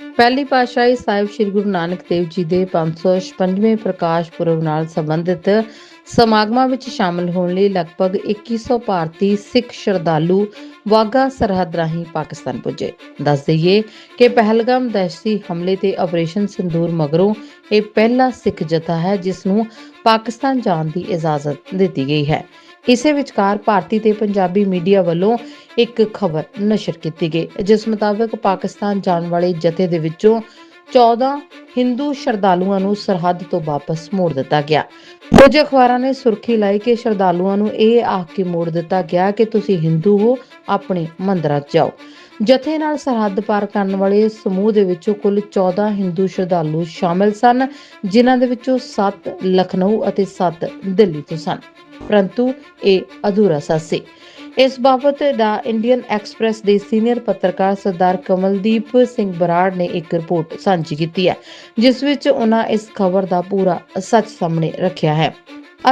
ਪਹਿਲੀ ਪਾਤਸ਼ਾਹੀ ਸਾਹਿਬ ਸ੍ਰੀ ਗੁਰੂ ਨਾਨਕ ਦੇਵ ਜੀ ਦੇ 556ਵੇਂ ਪ੍ਰਕਾਸ਼ ਪੁਰਬ ਨਾਲ ਸੰਬੰਧਿਤ ਸਮਾਗਮਾਂ ਵਿੱਚ ਸ਼ਾਮਲ ਹੋਣ ਲਈ ਲਗਭਗ 2100 ਭਾਰਤੀ ਸਿੱਖ ਸ਼ਰਧਾਲੂ ਵਾਗਾ ਸਰਹੱਦ ਰਾਹੀਂ ਪਾਕਿਸਤਾਨ ਪੁੱਜੇ। ਦੱਸ ਦਈਏ ਕਿ ਪਹਿਲਗਾਮ ਦਹਿਸ਼ਤੀ ਹਮਲੇ ਤੇ ਆਪਰੇਸ਼ਨ ਸਿੰਦੂਰ ਮਗਰੋਂ ਇਹ ਪਹਿਲਾ ਸਿੱਖ ਜਥਾ ਹੈ, ਜਿਸ ਨੂੰ ਪਾਕਿਸਤਾਨ ਜਾਣ ਦੀ ਇਜਾਜ਼ਤ ਦਿੱਤੀ ਗਈ ਹੈ। ਇਸੇ ਵਿਚਕਾਰ ਭਾਰਤੀ ਤੇ ਪੰਜਾਬੀ ਮੀਡੀਆ ਵੱਲੋਂ ਇੱਕ ਖਬਰ ਨਸ਼ਰ ਕੀਤੀ ਗਈ, ਜਿਸ ਮੁਤਾਬਕ ਪਾਕਿਸਤਾਨ ਜਾਣ ਵਾਲੇ ਜਥੇ ਦੇ ਵਿੱਚੋਂ 14 ਹਿੰਦੂ ਸ਼ਰਧਾਲੂਆਂ ਨੂੰ ਸਰਹੱਦ ਤੋਂ ਵਾਪਸ ਮੋੜ ਦਿੱਤਾ ਗਿਆ। ਕੁਝ ਅਖਬਾਰਾਂ ਨੇ ਸੁਰਖੀ ਲਾਈ ਕਿ ਸ਼ਰਧਾਲੂਆਂ ਨੂੰ ਇਹ ਆਖ ਕੇ ਮੋੜ ਦਿੱਤਾ ਗਿਆ ਕਿ ਤੁਸੀਂ ਹਿੰਦੂ ਹੋ, ਆਪਣੇ ਮੰਦਰਾਂ 'ਚ ਜਾਓ। ਜਥੇ ਨਾਲ ਸਰਹੱਦ ਪਾਰ ਕਰਨ ਵਾਲੇ ਸਮੂਹ ਦੇ ਵਿੱਚੋਂ ਕੁੱਲ 14 ਹਿੰਦੂ ਸ਼ਰਧਾਲੂ ਸ਼ਾਮਲ ਸਨ, ਜਿਨ੍ਹਾਂ ਦੇ ਵਿੱਚੋਂ 7 ਲਖਨਊ ਅਤੇ 7 ਦਿੱਲੀ ਤੋਂ ਸਨ। ਪਰੰਤੂ ਇਹ ਅਧੂਰਾ ਸਾ ਸੀ ਇਸ ਬਾਬਤ ਦਾ ਇੰਡੀਅਨ ਐਕਸਪ੍ਰੈਸ ਦੇ ਸੀਨੀਅਰ ਪੱਤਰਕਾਰ ਸਰਦਾਰ ਕਮਲਦੀਪ ਸਿੰਘ ਬਰਾੜ ਨੇ ਇੱਕ ਰਿਪੋਰਟ ਸਾਂਝੀ ਕੀਤੀ ਹੈ, ਜਿਸ ਵਿੱਚ ਉਹਨਾਂ ਇਸ ਖਬਰ ਦਾ ਪੂਰਾ ਸੱਚ ਸਾਹਮਣੇ ਰੱਖਿਆ ਹੈ।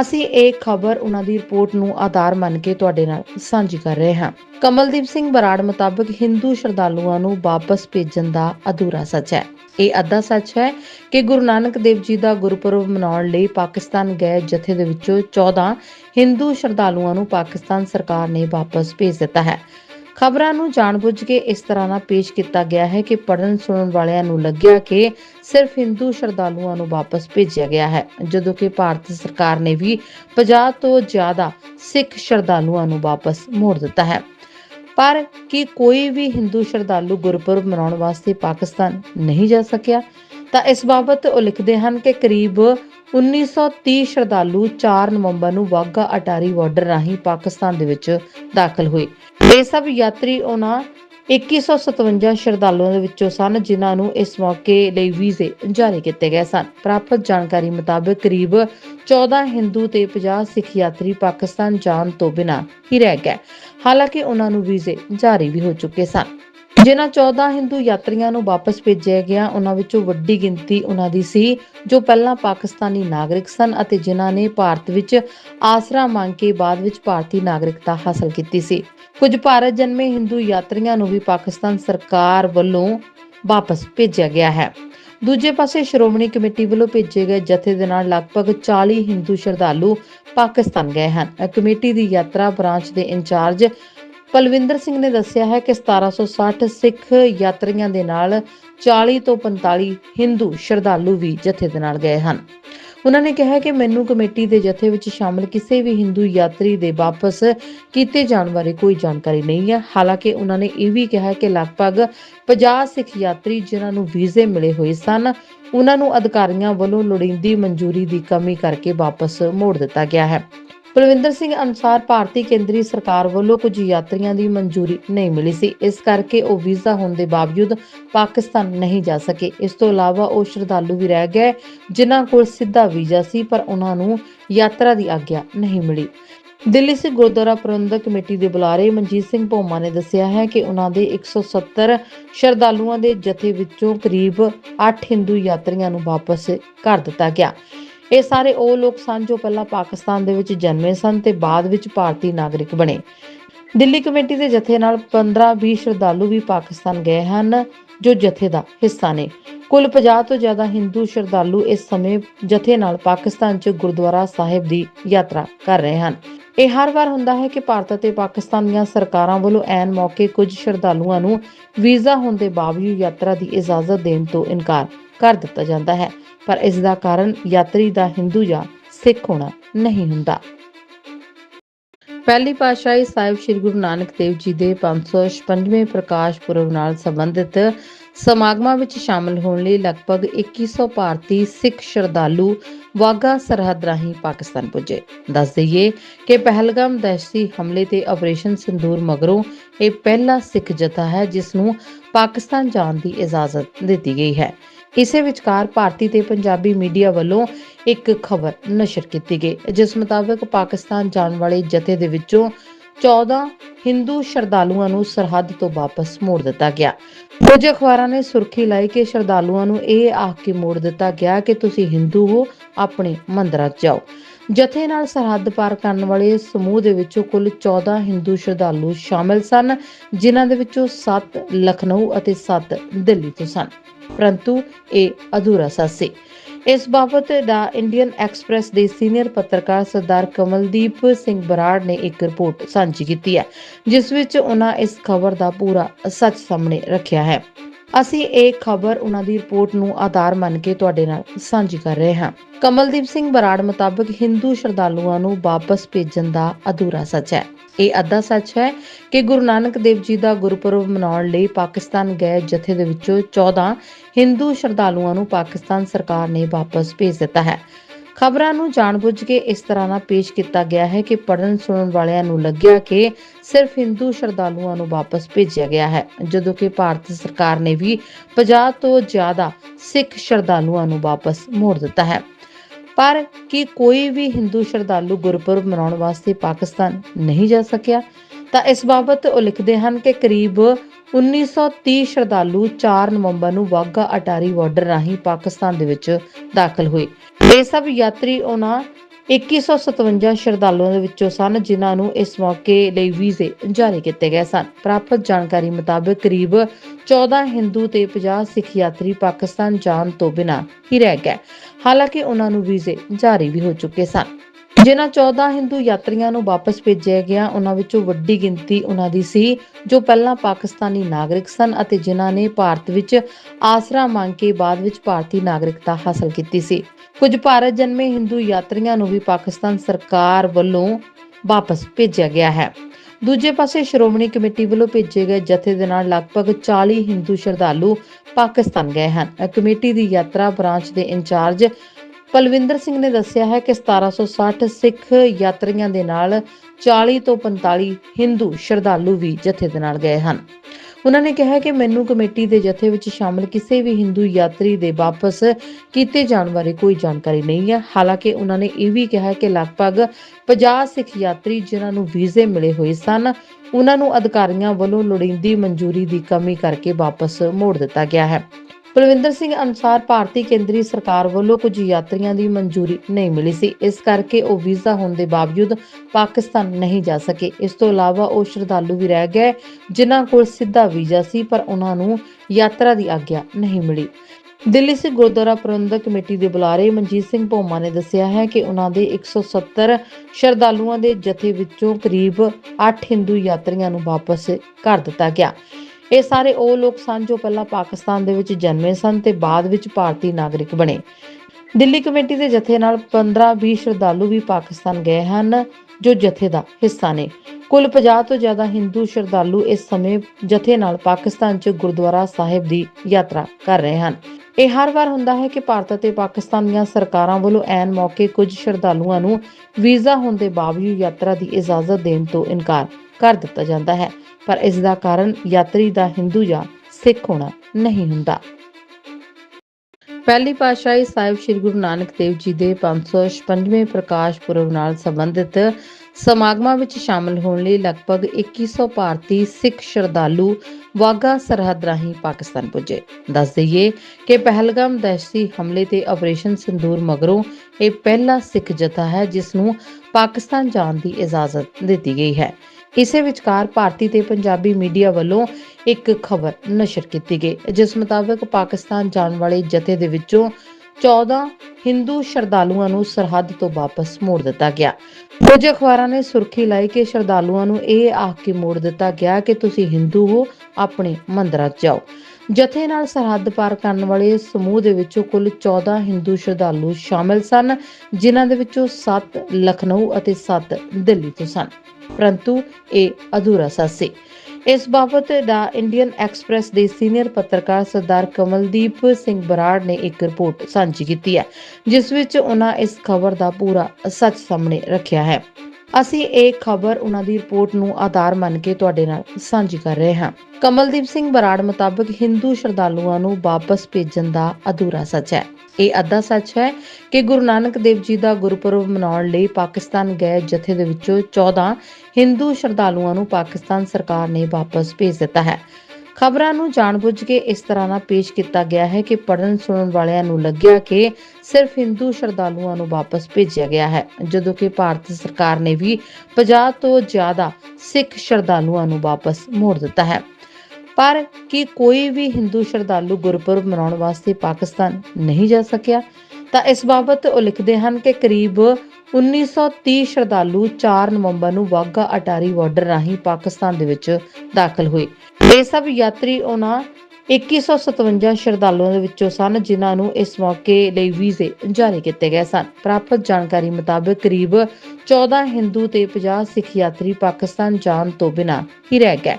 ਅਸੀਂ ਇਹ ਖਬਰ ਉਹਨਾਂ ਦੀ ਰਿਪੋਰਟ ਨੂੰ ਆਧਾਰ ਮੰਨ ਕੇ ਤੁਹਾਡੇ ਨਾਲ ਸਾਂਝੀ ਕਰ ਰਹੇ ਹਾਂ। ਕਮਲਦੀਪ ਸਿੰਘ ਬਰਾੜ ਮੁਤਾਬਕ ਹਿੰਦੂ ਸ਼ਰਧਾਲੂਆਂ ਨੂੰ ਵਾਪਸ ਭੇਜਣ ਦਾ ਅਧੂਰਾ ਸੱਚ ਹੈ। ਇਹ ਅੱਧਾ ਸੱਚ ਹੈ ਕਿ ਗੁਰੂ ਨਾਨਕ ਦੇਵ ਜੀ ਦਾ ਗੁਰਪੁਰਬ ਮਨਾਉਣ ਲਈ ਪਾਕਿਸਤਾਨ ਗਏ ਜਥੇ ਦੇ ਵਿੱਚੋਂ 14 ਹਿੰਦੂ ਸ਼ਰਧਾਲੂਆਂ ਨੂੰ ਪਾਕਿਸਤਾਨ ਸਰਕਾਰ ਨੇ ਵਾਪਸ ਭੇਜ ਦਿੱਤਾ ਹੈ। ਖਬਰਾਂ ਨੂੰ ਜਾਣਬੁੱਝ ਕੇ ਇਸ ਤਰ੍ਹਾਂ ਨਾਲ ਪੇਸ਼ ਕੀਤਾ ਗਿਆ ਹੈ ਕਿ ਪੜਨ ਸੁਣਨ ਵਾਲਿਆਂ ਨੂੰ ਲੱਗਿਆ ਕਿ ਸਿਰਫ ਹਿੰਦੂ ਸ਼ਰਧਾਲੂਆਂ ਨੂੰ ਵਾਪਸ ਭੇਜਿਆ ਗਿਆ ਹੈ, ਜਦੋਂ ਕਿ ਭਾਰਤ ਸਰਕਾਰ ਨੇ ਵੀ 50 ਤੋਂ ਜ਼ਿਆਦਾ ਸਿੱਖ ਸ਼ਰਧਾਲੂਆਂ ਨੂੰ ਵਾਪਸ ਮੋੜ ਦਿੱਤਾ ਹੈ। ਪਰ ਕੀ ਕੋਈ ਵੀ ਹਿੰਦੂ ਸ਼ਰਧਾਲੂ ਗੁਰਪੁਰਬ ਮਨਾਉਣ ਵਾਸਤੇ ਪਾਕਿਸਤਾਨ ਨਹੀਂ ਜਾ ਸਕਿਆ? ਤਾਂ ਇਸ ਬਾਬਤ ਉਹ ਲਿਖਦੇ ਹਨ ਕਿ ਕਰੀਬ 1930 ਸ਼ਰਧਾਲੂ 4 ਨਵੰਬਰ ਨੂੰ ਵਾਗਾ ਅਟਾਰੀ ਬਾਰਡਰ ਰਾਹੀਂ ਪਾਕਿਸਤਾਨ ਦੇ ਵਿੱਚ ਦਾਖਲ ਹੋਏ। ਇਹ ਸਭ ਯਾਤਰੀ ਉਹਨਾਂ 2157 ਸ਼ਰਧਾਲੂਆਂ ਦੇ ਵਿੱਚੋਂ ਸਨ, ਜਿਨ੍ਹਾਂ ਨੂੰ ਇਸ ਮੌਕੇ ਲਈ ਵੀਜ਼ੇ ਜਾਰੀ ਕੀਤੇ ਗਏ ਸਨ। ਪ੍ਰਾਪਤ ਜਾਣਕਾਰੀ ਮੁਤਾਬਕ ਕਰੀਬ 14 ਹਿੰਦੂ ਤੇ 50 ਸਿੱਖ ਯਾਤਰੀ ਪਾਕਿਸਤਾਨ ਜਾਣ ਤੋਂ ਬਿਨਾਂ ਹੀ ਰਹਿ ਗਏ। ਹਾਲਾਂਕਿ ਉਹਨਾਂ ਨੂੰ ਵੀਜ਼ੇ ਜਾਰੀ ਵੀ ਹੋ ਚੁੱਕੇ ਸਨ। ਜਿਨ੍ਹਾਂ 14 ਹਿੰਦੂ ਯਾਤਰੀਆਂ ਨੂੰ ਵਾਪਸ ਭੇਜਿਆ ਗਿਆ, ਉਹਨਾਂ ਵਿੱਚੋਂ ਵੱਡੀ ਗਿਣਤੀ ਉਹਨਾਂ ਦੀ ਸੀ, ਜੋ ਪਹਿਲਾਂ ਪਾਕਿਸਤਾਨੀ ਨਾਗਰਿਕ ਸਨ ਅਤੇ ਜਿਨ੍ਹਾਂ ਨੇ ਭਾਰਤ ਵਿੱਚ ਆਸਰਾ ਮੰਗ ਕੇ ਬਾਅਦ ਵਿੱਚ ਭਾਰਤੀ ਨਾਗਰਿਕਤਾ ਹਾਸਲ ਕੀਤੀ ਸੀ। ਕੁਝ ਭਾਰਤ ਜਨਮੇ ਹਿੰਦੂ ਯਾਤਰੀਆਂ ਨੂੰ ਵੀ ਪਾਕਿਸਤਾਨ ਸਰਕਾਰ ਵੱਲੋਂ ਵਾਪਸ ਭੇਜਿਆ ਗਿਆ ਹੈ। ਦੂਜੇ ਪਾਸੇ ਸ਼੍ਰੋਮਣੀ ਕਮੇਟੀ ਵੱਲੋਂ ਭੇਜੇ ਗਏ ਜਥੇ ਦੇ ਨਾਲ ਲਗਭਗ 40 ਹਿੰਦੂ ਸ਼ਰਧਾਲੂ ਪਾਕਿਸਤਾਨ ਗਏ ਹਨ। ਕਮੇਟੀ ਦੀ ਯਾਤਰਾ ਬ੍ਰਾਂਚ ਦੇ ਇੰਚਾਰਜ ਪਲਵਿੰਦਰ ਸਿੰਘ ਨੇ ਦੱਸਿਆ ਹੈ ਕਿ 1760 ਸਿੱਖ ਯਾਤਰੀਆਂ ਦੇ ਨਾਲ 40 ਤੋਂ 45 ਹਿੰਦੂ ਸ਼ਰਧਾਲੂ ਵੀ ਜਥੇ ਦੇ ਨਾਲ ਗਏ ਹਨ। ਉਹਨਾਂ ਨੇ ਕਿਹਾ ਕਿ ਮੈਨੂੰ ਕਮੇਟੀ ਦੇ ਜਥੇ ਵਿੱਚ ਸ਼ਾਮਲ ਕਿਸੇ ਵੀ ਹਿੰਦੂ ਯਾਤਰੀ ਦੇ ਵਾਪਸ ਕੀਤੇ ਜਾਣ ਬਾਰੇ ਕੋਈ ਜਾਣਕਾਰੀ ਨਹੀਂ ਹੈ। ਹਾਲਾਂਕਿ ਉਹਨਾਂ ਨੇ ਇਹ ਵੀ ਕਿਹਾ ਕਿ ਲਗਭਗ 50 ਸਿੱਖ ਯਾਤਰੀ ਜਿਨ੍ਹਾਂ ਨੂੰ ਵੀਜ਼ੇ ਮਿਲੇ ਹੋਏ ਸਨ, ਉਹਨਾਂ ਨੂੰ ਅਧਿਕਾਰੀਆਂ ਵੱਲੋਂ ਲੋੜੀਂਦੀ ਮਨਜ਼ੂਰੀ ਦੀ ਕਮੀ ਕਰਕੇ ਵਾਪਸ ਮੋੜ ਦਿੱਤਾ ਗਿਆ ਹੈ। ਬਲਵਿੰਦਰ ਸਿੰਘ ਅਨੁਸਾਰ ਭਾਰਤੀ ਕੇਂਦਰੀ ਸਰਕਾਰ ਵੱਲੋਂ ਕੁਝ ਯਾਤਰੀਆਂ ਦੀ ਮਨਜ਼ੂਰੀ ਨਹੀਂ ਮਿਲੀ ਸੀ। ਇਸ ਕਰਕੇ ਉਹ ਵੀਜ਼ਾ ਹੋਣ ਦੇ ਬਾਵਜੂਦ ਪਾਕਿਸਤਾਨ ਨਹੀਂ ਜਾ ਸਕੇ। ਇਸ ਤੋਂ ਇਲਾਵਾ ਉਹ ਸ਼ਰਧਾਲੂ ਵੀ ਰਹਿ ਗਏ, ਜਿਨ੍ਹਾਂ ਕੋਲ ਸਿੱਧਾ ਵੀਜ਼ਾ ਸੀ, ਪਰ ਉਹਨਾਂ ਨੂੰ ਯਾਤਰਾ ਦੀ ਆਗਿਆ ਨਹੀਂ ਮਿਲੀ। ਦਿੱਲੀ ਸਿੱਖ ਗੁਰਦੁਆਰਾ ਪ੍ਰਬੰਧਕ ਕਮੇਟੀ ਦੇ ਬੁਲਾਰੇ ਮਨਜੀਤ ਸਿੰਘ ਭੋਮਾ ਨੇ ਦੱਸਿਆ ਹੈ ਕਿ ਉਹਨਾਂ ਦੇ 170 ਸ਼ਰਧਾਲੂਆਂ ਦੇ ਜਥੇ ਵਿੱਚੋਂ ਕਰੀਬ 8 ਹਿੰਦੂ ਯਾਤਰੀਆਂ ਨੂੰ ਵਾਪਸ ਕਰ ਦਿੱਤਾ ਗਿਆ। ਇਹ ਸਾਰੇ ਉਹ ਲੋਕ ਸਨ ਜੋ ਪਹਿਲਾਂ ਪਾਕਿਸਤਾਨ ਦੇ ਵਿੱਚ ਜਨਮੇ ਸਨ ਤੇ ਬਾਅਦ ਵਿੱਚ ਭਾਰਤੀ ਨਾਗਰਿਕ ਬਣੇ। ਦਿੱਲੀ ਕਮੇਟੀ ਦੇ ਜਥੇ ਨਾਲ 15-20 ਸ਼ਰਧਾਲੂ ਵੀ ਪਾਕਿਸਤਾਨ ਗਏ ਹਨ, ਜੋ ਜਥੇ ਦਾ ਹਿੱਸਾ ਨੇ। ਕੁੱਲ 50 ਤੋਂ ਜ਼ਿਆਦਾ ਹਿੰਦੂ ਸ਼ਰਧਾਲੂ ਇਸ ਸਮੇਂ ਜਥੇ ਨਾਲ ਪਾਕਿਸਤਾਨ 'ਚ ਗੁਰਦੁਆਰਾ ਸਾਹਿਬ ਦੀ ਯਾਤਰਾ ਕਰ ਰਹੇ ਹਨ। ਇਹ ਹਰ ਵਾਰ ਹੁੰਦਾ ਹੈ ਕਿ ਭਾਰਤ ਅਤੇ ਪਾਕਿਸਤਾਨ ਦੀਆਂ ਸਰਕਾਰਾਂ ਵੱਲੋਂ ਐਨ ਮੌਕੇ ਕੁਝ ਸ਼ਰਧਾਲੂਆਂ ਨੂੰ ਵੀਜ਼ਾ ਹੋਣ ਦੇ ਬਾਵਜੂਦ ਯਾਤਰਾ ਦੀ ਇਜਾਜ਼ਤ ਦੇਣ ਤੋਂ ਇਨਕਾਰ ਕਰ ਦਿੱਤਾ ਜਾਂਦਾ ਹੈ, ਪਰ ਇਸ ਦਾ ਕਾਰਨ ਯਾਤਰੀ ਦਾ ਹਿੰਦੂ ਜਾਂ ਸਿੱਖ ਹੋਣਾ ਨਹੀਂ ਹੁੰਦਾ। ਪਹਿਲੀ ਪਾਤਸ਼ਾਹੀ ਸਾਹਿਬ ਸ੍ਰੀ ਗੁਰੂ ਨਾਨਕ ਦੇਵ ਜੀ ਦੇ 556ਵੇਂ ਪ੍ਰਕਾਸ਼ ਪੁਰਬ ਨਾਲ ਸੰਬੰਧਿਤ ਸਮਾਗਮਾਂ ਵਿੱਚ ਸ਼ਾਮਲ ਹੋਣ ਲਈ ਲਗਭਗ 2100 ਭਾਰਤੀ ਸਿੱਖ ਸ਼ਰਧਾਲੂ ਵਾਗਾ ਸਰਹੱਦ ਰਾਹੀਂ ਪਾਕਿਸਤਾਨ ਪੁੱਜੇ। ਦੱਸ ਦਈਏ ਕਿ ਪਹਿਲਗਾਮ ਦਹਿਸ਼ਤੀ ਹਮਲੇ ਤੇ ਆਪਰੇਸ਼ਨ ਸਿੰਦੂਰ ਮਗਰੋਂ ਇਹ ਪਹਿਲਾ ਸਿੱਖ ਜਥਾ ਹੈ, ਜਿਸ ਨੂੰ ਪਾਕਿਸਤਾਨ ਜਾਣ ਦੀ ਇਜਾਜ਼ਤ ਦਿੱਤੀ ਗਈ ਹੈ। ਇਸੇ ਵਿਚਕਾਰ ਭਾਰਤੀ ਤੇ ਪੰਜਾਬੀ ਮੀਡੀਆ ਵੱਲੋਂ ਇੱਕ ਖਬਰ ਨਸ਼ਰ ਕੀਤੀ ਗਈ, ਜਿਸ ਮੁਤਾਬਕ ਪਾਕਿਸਤਾਨ ਜਾਣ ਵਾਲੇ ਜਥੇ ਦੇ ਵਿੱਚੋਂ 14 ਹਿੰਦੂ ਸ਼ਰਧਾਲੂਆਂ ਨੂੰ ਸਰਹੱਦ ਤੋਂ ਵਾਪਸ ਮੋੜ ਦਿੱਤਾ ਗਿਆ। ਕੁਝ ਅਖਬਾਰਾਂ ਨੇ ਸੁਰਖੀ ਲਾਈ ਕਿ ਸ਼ਰਧਾਲੂਆਂ ਨੂੰ ਇਹ ਆਖ ਕੇ ਮੋੜ ਦਿੱਤਾ ਗਿਆ ਕਿ ਤੁਸੀਂ ਹਿੰਦੂ ਹੋ, ਆਪਣੇ ਮੰਦਰਾਂ 'ਚ ਜਾਓ। ਜਥੇ ਨਾਲ ਸਰਹੱਦ ਪਾਰ ਕਰਨ ਵਾਲੇ ਸਮੂਹ ਦੇ ਵਿੱਚੋਂ ਕੁੱਲ 14 ਹਿੰਦੂ ਸ਼ਰਧਾਲੂ ਸ਼ਾਮਲ ਸਨ, ਜਿਨ੍ਹਾਂ ਦੇ ਵਿੱਚੋਂ 7 ਲਖਨਊ ਅਤੇ 7 ਦਿੱਲੀ ਤੋਂ ਸਨ। ਪਰੰਤੂ ਇਹ ਅਧੂਰਾ ਸੱਚ ਸੀ ਇਸ ਬਾਬਤ ਦਾ ਇੰਡੀਅਨ ਐਕਸਪ੍ਰੈਸ ਦੇ ਸੀਨੀਅਰ ਪੱਤਰਕਾਰ ਸਰਦਾਰ ਕਮਲਦੀਪ ਸਿੰਘ ਬਰਾੜ ਨੇ ਇੱਕ ਰਿਪੋਰਟ ਸਾਂਝੀ ਕੀਤੀ ਹੈ, ਜਿਸ ਵਿੱਚ ਉਹਨਾਂ ਇਸ ਖਬਰ ਦਾ ਪੂਰਾ ਸੱਚ ਸਾਹਮਣੇ ਰੱਖਿਆ ਹੈ। ਅਸੀਂ ਇਹ ਖਬਰ ਉਹਨਾਂ ਦੀ ਰਿਪੋਰਟ ਨੂੰ ਆਧਾਰ ਮੰਨ ਕੇ ਤੁਹਾਡੇ ਨਾਲ ਸਾਂਝੀ ਕਰ ਰਹੇ ਹਾਂ। ਕਮਲਦੀਪ ਸਿੰਘ ਬਰਾੜ ਮੁਤਾਬਕ ਹਿੰਦੂ ਸ਼ਰਧਾਲੂਆਂ ਨੂੰ ਵਾਪਸ ਭੇਜਣ ਦਾ ਅਧੂਰਾ ਸੱਚ ਹੈ। ਇਹ ਅੱਧਾ ਸੱਚ ਹੈ ਕਿ ਗੁਰੂ ਨਾਨਕ ਦੇਵ ਜੀ ਦਾ ਗੁਰਪੁਰਬ ਮਨਾਉਣ ਲਈ ਪਾਕਿਸਤਾਨ ਗਏ ਜਥੇ ਦੇ ਵਿੱਚੋਂ 14 ਹਿੰਦੂ ਸ਼ਰਧਾਲੂਆਂ ਨੂੰ ਪਾਕਿਸਤਾਨ ਸਰਕਾਰ ਨੇ ਵਾਪਸ ਭੇਜ ਦਿੱਤਾ ਹੈ। ਖਬਰਾਂ ਨੂੰ ਜਾਣਬੁੱਝ ਕੇ ਇਸ ਤਰ੍ਹਾਂ ਨਾਲ ਪੇਸ਼ ਕੀਤਾ ਗਿਆ ਹੈ ਕਿ ਪੜਨ ਸੁਣਨ ਵਾਲਿਆਂ ਨੂੰ ਲੱਗਿਆ ਕਿ ਸਿਰਫ ਹਿੰਦੂ ਸ਼ਰਧਾਲੂਆਂ ਨੂੰ ਵਾਪਸ ਭੇਜਿਆ ਗਿਆ ਹੈ, ਜਦੋਂ ਕਿ ਭਾਰਤ ਸਰਕਾਰ ਨੇ ਵੀ 50 ਤੋਂ ਜ਼ਿਆਦਾ ਸਿੱਖ ਸ਼ਰਧਾਲੂਆਂ ਨੂੰ ਵਾਪਸ ਮੋੜ ਦਿੱਤਾ ਹੈ। ਪਰ ਕੀ ਕੋਈ ਵੀ ਹਿੰਦੂ ਸ਼ਰਧਾਲੂ ਗੁਰਪੁਰਬ ਮਨਾਉਣ ਵਾਸਤੇ ਪਾਕਿਸਤਾਨ ਨਹੀਂ ਜਾ ਸਕਿਆ? ਤਾਂ ਇਸ ਬਾਬਤ ਉਹ ਲਿਖਦੇ ਹਨ ਕਿ ਕਰੀਬ 1930 ਸ਼ਰਧਾਲੂ 4 ਨਵੰਬਰ ਨੂੰ ਵਾਗਾ ਅਟਾਰੀ ਬਾਰਡਰ ਰਾਹੀਂ ਪਾਕਿਸਤਾਨ ਦੇ ਵਿੱਚ ਦਾਖਲ ਹੋਏ। ਇਹ ਸਭ ਯਾਤਰੀ ਉਹਨਾਂ 2157 ਸ਼ਰਧਾਲੂਆਂ ਦੇ ਵਿੱਚੋਂ ਸਨ, ਜਿਨ੍ਹਾਂ ਨੂੰ ਇਸ ਮੌਕੇ ਲਈ ਵੀਜ਼ੇ ਜਾਰੀ ਕੀਤੇ ਗਏ ਸਨ। ਪ੍ਰਾਪਤ ਜਾਣਕਾਰੀ ਮੁਤਾਬਕ ਕਰੀਬ 14 ਹਿੰਦੂ ਤੇ 50 ਸਿੱਖ ਯਾਤਰੀ ਪਾਕਿਸਤਾਨ ਜਾਣ ਤੋਂ ਬਿਨਾਂ ਹੀ ਰਹਿ ਗਏ। ਹਾਲਾਂਕਿ ਉਹਨਾਂ ਨੂੰ ਵੀਜ਼ੇ ਜਾਰੀ ਵੀ ਹੋ ਚੁੱਕੇ ਸਨ। ਜਿਨ੍ਹਾਂ 14 ਹਿੰਦੂ ਯਾਤਰੀਆਂ ਨੂੰ ਵਾਪਸ ਭੇਜਿਆ ਗਿਆ, ਉਹਨਾਂ ਵਿੱਚੋਂ ਵੱਡੀ ਗਿਣਤੀ ਉਹਨਾਂ ਦੀ ਸੀ, ਜੋ ਪਹਿਲਾਂ ਪਾਕਿਸਤਾਨੀ ਨਾਗਰਿਕ ਸਨ ਅਤੇ ਜਿਨ੍ਹਾਂ ਨੇ ਭਾਰਤ ਵਿੱਚ ਆਸਰਾ ਮੰਗ ਕੇ ਬਾਅਦ ਵਿੱਚ ਭਾਰਤੀ ਨਾਗਰਿਕਤਾ ਹਾਸਲ ਕੀਤੀ ਸੀ। ਕੁਝ ਭਾਰਤ ਜਨਮੇ ਹਿੰਦੂ ਯਾਤਰੀਆਂ ਨੂੰ ਵੀ ਪਾਕਿਸਤਾਨ ਸਰਕਾਰ ਵੱਲੋਂ ਵਾਪਸ ਭੇਜਿਆ ਗਿਆ ਹੈ। ਦੂਜੇ ਪਾਸੇ ਸ਼੍ਰੋਮਣੀ ਕਮੇਟੀ ਵੱਲੋਂ ਭੇਜੇ ਗਏ ਜਥੇ ਦੇ ਨਾਲ ਲਗਭਗ 40 ਹਿੰਦੂ ਸ਼ਰਧਾਲੂ ਪਾਕਿਸਤਾਨ ਗਏ ਹਨ। ਕਮੇਟੀ ਦੀ ਯਾਤਰਾ ਬ੍ਰਾਂਚ ਦੇ ਇੰਚਾਰਜ ਪਲਵਿੰਦਰ ਸਿੰਘ ਨੇ ਦੱਸਿਆ ਹੈ ਕਿ 1760 ਸਿੱਖ ਯਾਤਰੀਆਂ ਦੇ ਨਾਲ 40 ਤੋਂ 45 ਹਿੰਦੂ ਸ਼ਰਧਾਲੂ ਵੀ ਜਥੇ ਦੇ ਨਾਲ ਗਏ ਹਨ। ਉਹਨਾਂ ਨੇ ਕਿਹਾ ਕਿ ਮੈਨੂੰ ਕਮੇਟੀ ਦੇ ਜਥੇ ਵਿੱਚ ਸ਼ਾਮਲ ਕਿਸੇ ਵੀ ਹਿੰਦੂ ਯਾਤਰੀ ਦੇ ਵਾਪਸ ਕੀਤੇ ਜਾਣ ਬਾਰੇ ਕੋਈ ਜਾਣਕਾਰੀ ਨਹੀਂ ਹੈ। ਹਾਲਾਂਕਿ ਉਹਨਾਂ ਨੇ ਇਹ ਵੀ ਕਿਹਾ ਕਿ ਲਗਭਗ 50 ਸਿੱਖ ਯਾਤਰੀ ਜਿਨ੍ਹਾਂ ਨੂੰ ਵੀਜ਼ੇ ਮਿਲੇ ਹੋਏ ਸਨ, ਉਹਨਾਂ ਨੂੰ ਅਧਿਕਾਰੀਆਂ ਵੱਲੋਂ ਲੋੜੀਂਦੀ ਮਨਜ਼ੂਰੀ ਦੀ ਕਮੀ ਕਰਕੇ ਵਾਪਸ ਮੋੜ ਦਿੱਤਾ ਗਿਆ ਹੈ। ਬਲਵਿੰਦਰ ਸਿੰਘ ਅਨੁਸਾਰ ਭਾਰਤੀ ਕੇਂਦਰੀ ਸਰਕਾਰ ਵੱਲੋਂ ਕੁਝ ਯਾਤਰੀਆਂ ਦੀ ਮਨਜ਼ੂਰੀ ਨਹੀਂ ਮਿਲੀ ਸੀ। ਇਸ ਕਰਕੇ ਉਹ ਵੀਜ਼ਾ ਹੋਣ ਦੇ ਬਾਵਜੂਦ ਪਾਕਿਸਤਾਨ ਨਹੀਂ ਜਾ ਸਕੇ। ਇਸ ਤੋਂ ਇਲਾਵਾ ਉਹ ਸ਼ਰਧਾਲੂ ਵੀ ਰਹਿ ਗਏ, ਜਿਨ੍ਹਾਂ ਕੋਲ ਸਿੱਧਾ ਵੀਜ਼ਾ ਸੀ, ਪਰ ਉਹਨਾਂ ਨੂੰ ਯਾਤਰਾ ਦੀ ਆਗਿਆ ਨਹੀਂ ਮਿਲੀ। ਦਿੱਲੀ ਸਿੱਖ ਗੁਰਦੁਆਰਾ ਪ੍ਰਬੰਧਕ ਕਮੇਟੀ ਦੇ ਬੁਲਾਰੇ ਮਨਜੀਤ ਸਿੰਘ ਭੋਮਾ ਨੇ ਦੱਸਿਆ ਹੈ ਕਿ ਉਹਨਾਂ ਦੇ 170 ਸ਼ਰਧਾਲੂਆਂ ਦੇ ਜਥੇ ਵਿੱਚੋਂ ਕਰੀਬ 8 ਹਿੰਦੂ ਯਾਤਰੀਆਂ ਨੂੰ ਵਾਪਸ ਕਰ ਦਿੱਤਾ ਗਿਆ। ਇਹ ਸਾਰੇ ਉਹ ਲੋਕ ਸਨ ਜੋ ਪਹਿਲਾਂ ਪਾਕਿਸਤਾਨ ਦੇ ਵਿੱਚ ਜਨਮੇ ਸਨ ਤੇ ਬਾਅਦ ਵਿੱਚ ਭਾਰਤੀ ਨਾਗਰਿਕ ਬਣੇ। ਦਿੱਲੀ ਕਮੇਟੀ ਦੇ ਜਥੇ ਨਾਲ 15-20 ਸ਼ਰਧਾਲੂ ਵੀ ਪਾਕਿਸਤਾਨ ਗਏ ਹਨ, ਜੋ ਜਥੇ ਦਾ ਹਿੱਸਾ ਨੇ। ਕੁੱਲ 50 ਤੋਂ ਜ਼ਿਆਦਾ ਹਿੰਦੂ ਸ਼ਰਧਾਲੂ ਇਸ ਸਮੇਂ ਜਥੇ ਨਾਲ ਪਾਕਿਸਤਾਨ 'ਚ ਗੁਰਦੁਆਰਾ ਸਾਹਿਬ ਦੀ ਯਾਤਰਾ ਕਰ ਰਹੇ ਹਨ। ਇਹ ਹਰ ਵਾਰ ਹੁੰਦਾ ਹੈ ਕਿ ਭਾਰਤ ਅਤੇ ਪਾਕਿਸਤਾਨ ਦੀਆਂ ਸਰਕਾਰਾਂ ਵੱਲੋਂ ਐਨ ਮੌਕੇ ਕੁਝ ਸ਼ਰਧਾਲੂਆਂ ਨੂੰ ਵੀਜ਼ਾ ਹੋਣ ਦੇ ਬਾਵਜੂਦ ਯਾਤਰਾ ਦੀ ਇਜਾਜ਼ਤ ਦੇਣ ਤੋਂ ਇਨਕਾਰ ਕਰ ਦਿੱਤਾ ਜਾਂਦਾ ਹੈ। ਪਰ ਇਸ ਦਾ ਕਾਰਨ ਯਾਤਰੀ ਦਾ ਹਿੰਦੂ ਜਾਂ ਸਿੱਖ ਹੋਣਾ ਨਹੀਂ ਹੁੰਦਾ। ਪਹਿਲੀ ਪਾਤਸ਼ਾਹੀ ਸਾਹਿਬ ਸ੍ਰੀ ਗੁਰੂ ਨਾਨਕ ਦੇਵ ਜੀ ਦੇ 556ਵੇਂ ਪ੍ਰਕਾਸ਼ ਪੁਰਬ ਨਾਲ ਸੰਬੰਧਿਤ ਸਮਾਗਮਾਂ ਵਿੱਚ ਸ਼ਾਮਲ ਹੋਣ ਲਈ ਲਗਭਗ 2100 ਭਾਰਤੀ ਸਿੱਖ ਸ਼ਰਧਾਲੂ ਵਾਗਾ ਸਰਹੱਦ ਰਾਹੀਂ ਪਾਕਿਸਤਾਨ ਪੁੱਜੇ। ਦੱਸ ਦਈਏ ਕਿ ਪਹਿਲਗਾਮ ਦਹਿਸ਼ਤੀ ਹਮਲੇ ਤੇ ਆਪਰੇਸ਼ਨ ਸਿੰਦੂਰ ਮਗਰੋਂ ਇਹ ਪਹਿਲਾ ਸਿੱਖ ਜਥਾ ਹੈ, ਜਿਸ ਨੂੰ ਪਾਕਿਸਤਾਨ ਜਾਣ ਦੀ ਇਜਾਜ਼ਤ ਦਿੱਤੀ ਗਈ ਹੈ। ਇਸੇ ਵਿਚਕਾਰ ਭਾਰਤੀ ਤੇ ਪੰਜਾਬੀ ਮੀਡੀਆ ਵੱਲੋਂ ਇੱਕ ਖਬਰ ਨਸ਼ਰ ਕੀਤੀ ਗਈ, ਜਿਸ ਮੁਤਾਬਕ ਪਾਕਿਸਤਾਨ ਜਾਣ ਵਾਲੇ ਜਥੇ ਦੇ ਵਿੱਚੋਂ 14 ਹਿੰਦੂ ਸ਼ਰਧਾਲੂਆਂ ਨੂੰ ਸਰਹੱਦ ਤੋਂ ਵਾਪਸ ਮੋੜ ਦਿੱਤਾ ਗਿਆ। ਕੁਝ ਅਖਬਾਰਾਂ ਨੇ ਸੁਰਖੀ ਲਾਈ ਕਿ ਸ਼ਰਧਾਲੂਆਂ ਨੂੰ ਇਹ ਆਖ ਕੇ ਮੋੜ ਦਿੱਤਾ ਗਿਆ ਕਿ ਤੁਸੀਂ ਹਿੰਦੂ ਹੋ, ਆਪਣੇ ਮੰਦਰਾਂ 'ਚ ਜਾਓ। ਜਥੇ ਨਾਲ ਸਰਹੱਦ ਪਾਰ ਕਰਨ ਵਾਲੇ ਸਮੂਹ ਦੇ ਵਿੱਚੋਂ ਕੁੱਲ 14 ਹਿੰਦੂ ਸ਼ਰਧਾਲੂ ਸ਼ਾਮਿਲ ਸਨ, ਜਿਨ੍ਹਾਂ ਦੇ ਵਿੱਚੋਂ 7 ਲਖਨਊ ਅਤੇ 7 ਦਿੱਲੀ ਤੋਂ ਸਨ। ਪਰੰਤੂ ਇਹ ਅਧੂਰਾ ਸੱਚ ਸੀ ਇਸ ਬਾਬਤ ਦਾ ਇੰਡੀਅਨ ਐਕਸਪ੍ਰੈਸ ਦੇ ਸੀਨੀਅਰ ਪੱਤਰਕਾਰ ਸਰਦਾਰ ਕਮਲਦੀਪ ਸਿੰਘ ਬਰਾੜ ਨੇ ਇੱਕ ਰਿਪੋਰਟ ਸਾਂਝੀ ਕੀਤੀ ਹੈ, ਜਿਸ ਵਿੱਚ ਉਹਨਾਂ ਇਸ ਖਬਰ ਦਾ ਪੂਰਾ ਸੱਚ ਸਾਹਮਣੇ ਰੱਖਿਆ ਹੈ। ਅਸੀਂ ਇਹ ਖਬਰ ਉਹਨਾਂ ਦੀ ਰਿਪੋਰਟ ਨੂੰ ਆਧਾਰ ਮੰਨ ਕੇ ਤੁਹਾਡੇ ਨਾਲ ਸਾਂਝੀ ਕਰ ਰਹੇ ਹਾਂ। ਕਮਲਦੀਪ ਸਿੰਘ ਬਰਾੜ ਮੁਤਾਬਕ ਹਿੰਦੂ ਸ਼ਰਧਾਲੂਆਂ ਨੂੰ ਵਾਪਸ ਭੇਜਣ ਦਾ ਅਧੂਰਾ ਸੱਚ ਹੈ। ਇਹ ਅੱਧਾ ਸੱਚ ਹੈ ਕਿ ਗੁਰੂ ਨਾਨਕ ਦੇਵ ਜੀ ਦਾ ਗੁਰਪੁਰਬ ਮਨਾਉਣ ਲਈ ਪਾਕਿਸਤਾਨ ਗਏ ਜਥੇ ਦੇ ਵਿੱਚੋਂ 14 ਹਿੰਦੂ ਸ਼ਰਧਾਲੂਆਂ ਨੂੰ ਪਾਕਿਸਤਾਨ ਸਰਕਾਰ ਨੇ ਵਾਪਸ ਭੇਜ ਦਿੱਤਾ ਹੈ। ਖਬਰਾਂ ਨੂੰ ਜਾਣਬੁੱਝ ਕੇ ਇਸ ਤਰ੍ਹਾਂ ਨਾਲ ਪੇਸ਼ ਕੀਤਾ ਗਿਆ ਹੈ ਕਿ ਪੜਨ ਸੁਣਨ ਵਾਲਿਆਂ ਨੂੰ ਲੱਗਿਆ ਕਿ ਸਿਰਫ ਹਿੰਦੂ ਸ਼ਰਧਾਲੂਆਂ ਨੂੰ ਵਾਪਸ ਭੇਜਿਆ ਗਿਆ ਹੈ, ਜਦੋਂ ਕਿ ਭਾਰਤ ਸਰਕਾਰ ਨੇ ਵੀ 50 ਤੋਂ ਜ਼ਿਆਦਾ ਸਿੱਖ ਸ਼ਰਧਾਲੂਆਂ ਨੂੰ ਵਾਪਸ ਮੋੜ ਦਿੱਤਾ ਹੈ। ਪਰ ਕੀ ਕੋਈ ਵੀ ਹਿੰਦੂ ਸ਼ਰਧਾਲੂ ਗੁਰਪੁਰਬ ਮਨਾਉਣ ਵਾਸਤੇ ਪਾਕਿਸਤਾਨ ਨਹੀਂ ਜਾ ਸਕਿਆ? ਤਾਂ ਇਸ ਬਾਬਤ ਉਹ ਲਿਖਦੇ ਹਨ ਕਿ ਕਰੀਬ 1930 ਸ਼ਰਧਾਲੂ 4 ਨਵੰਬਰ ਨੂੰ ਵਾਹਗਾ ਅਟਾਰੀ ਬਾਰਡਰ ਰਾਹੀਂ ਪਾਕਿਸਤਾਨ ਦੇ ਵਿੱਚ ਦਾਖਲ ਹੋਏ। ਇਹ ਸਭ ਯਾਤਰੀ ਉਹਨਾਂ 2157 ਸ਼ਰਧਾਲੂਆਂ ਦੇ ਵਿੱਚੋਂ ਸਨ, ਜਿਨ੍ਹਾਂ ਨੂੰ ਇਸ ਮੌਕੇ ਲਈ ਵੀਜ਼ੇ ਜਾਰੀ ਕੀਤੇ ਗਏ ਸਨ। ਪ੍ਰਾਪਤ ਜਾਣਕਾਰੀ ਮੁਤਾਬਕ ਕਰੀਬ 14 ਹਿੰਦੂ ਤੇ 50 ਸਿੱਖ ਯਾਤਰੀ ਪਾਕਿਸਤਾਨ ਜਾਣ ਤੋਂ ਬਿਨਾਂ ਹੀ ਰਹਿ ਗਏ।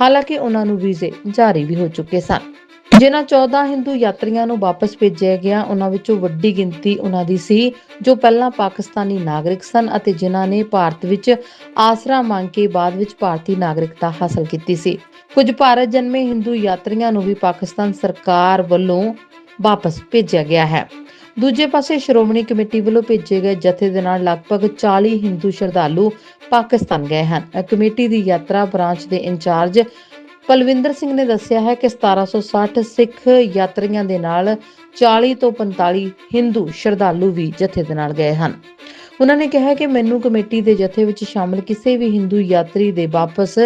ਹਾਲਾਂਕਿ ਉਹਨਾਂ ਨੂੰ ਵੀਜ਼ੇ ਜਾਰੀ ਵੀ ਹੋ ਚੁੱਕੇ ਸਨ। ਜਿਨ੍ਹਾਂ 14 ਹਿੰਦੂ ਯਾਤਰੀਆਂ ਨੂੰ ਵਾਪਸ ਭੇਜਿਆ ਗਿਆ, ਉਹਨਾਂ ਵਿੱਚੋਂ ਵੱਡੀ ਗਿਣਤੀ ਉਹਨਾਂ ਦੀ ਸੀ, ਜੋ ਪਹਿਲਾਂ ਪਾਕਿਸਤਾਨੀ ਨਾਗਰਿਕ ਸਨ ਅਤੇ ਜਿਨ੍ਹਾਂ ਨੇ ਭਾਰਤ ਵਿੱਚ ਆਸਰਾ ਮੰਗ ਕੇ ਬਾਅਦ ਵਿੱਚ ਭਾਰਤੀ ਨਾਗਰਿਕਤਾ ਹਾਸਲ ਕੀਤੀ ਸੀ। ਕੁਝ ਭਾਰਤ ਜਨਮੇ ਹਿੰਦੂ ਯਾਤਰੀਆਂ ਨੂੰ ਵੀ ਪਾਕਿਸਤਾਨ ਸਰਕਾਰ ਵੱਲੋਂ ਵਾਪਸ ਭੇਜਿਆ ਗਿਆ ਹੈ। ਦੂਜੇ ਪਾਸੇ ਸ਼੍ਰੋਮਣੀ ਕਮੇਟੀ ਵੱਲੋਂ ਭੇਜੇ ਗਏ ਜਥੇ ਦੇ ਨਾਲ ਲਗਭਗ 40 ਹਿੰਦੂ ਸ਼ਰਧਾਲੂ ਪਾਕਿਸਤਾਨ ਗਏ ਹਨ। ਕਮੇਟੀ ਦੀ ਯਾਤਰਾ ਬ੍ਰਾਂਚ ਦੇ ਇੰਚਾਰਜ ਪਲਵਿੰਦਰ ਸਿੰਘ ਨੇ ਦੱਸਿਆ ਹੈ ਕਿ 1760 ਸਿੱਖ ਯਾਤਰੀਆਂ ਦੇ ਨਾਲ 40 ਤੋਂ 45 ਹਿੰਦੂ ਸ਼ਰਧਾਲੂ ਵੀ ਜਥੇ ਦੇ ਨਾਲ ਗਏ ਹਨ। ਉਹਨਾਂ ਨੇ ਕਿਹਾ ਕਿ ਮੈਨੂੰ ਕਮੇਟੀ ਦੇ ਜਥੇ ਵਿੱਚ ਸ਼ਾਮਲ ਕਿਸੇ ਵੀ ਹਿੰਦੂ ਯਾਤਰੀ ਦੇ ਵਾਪਸ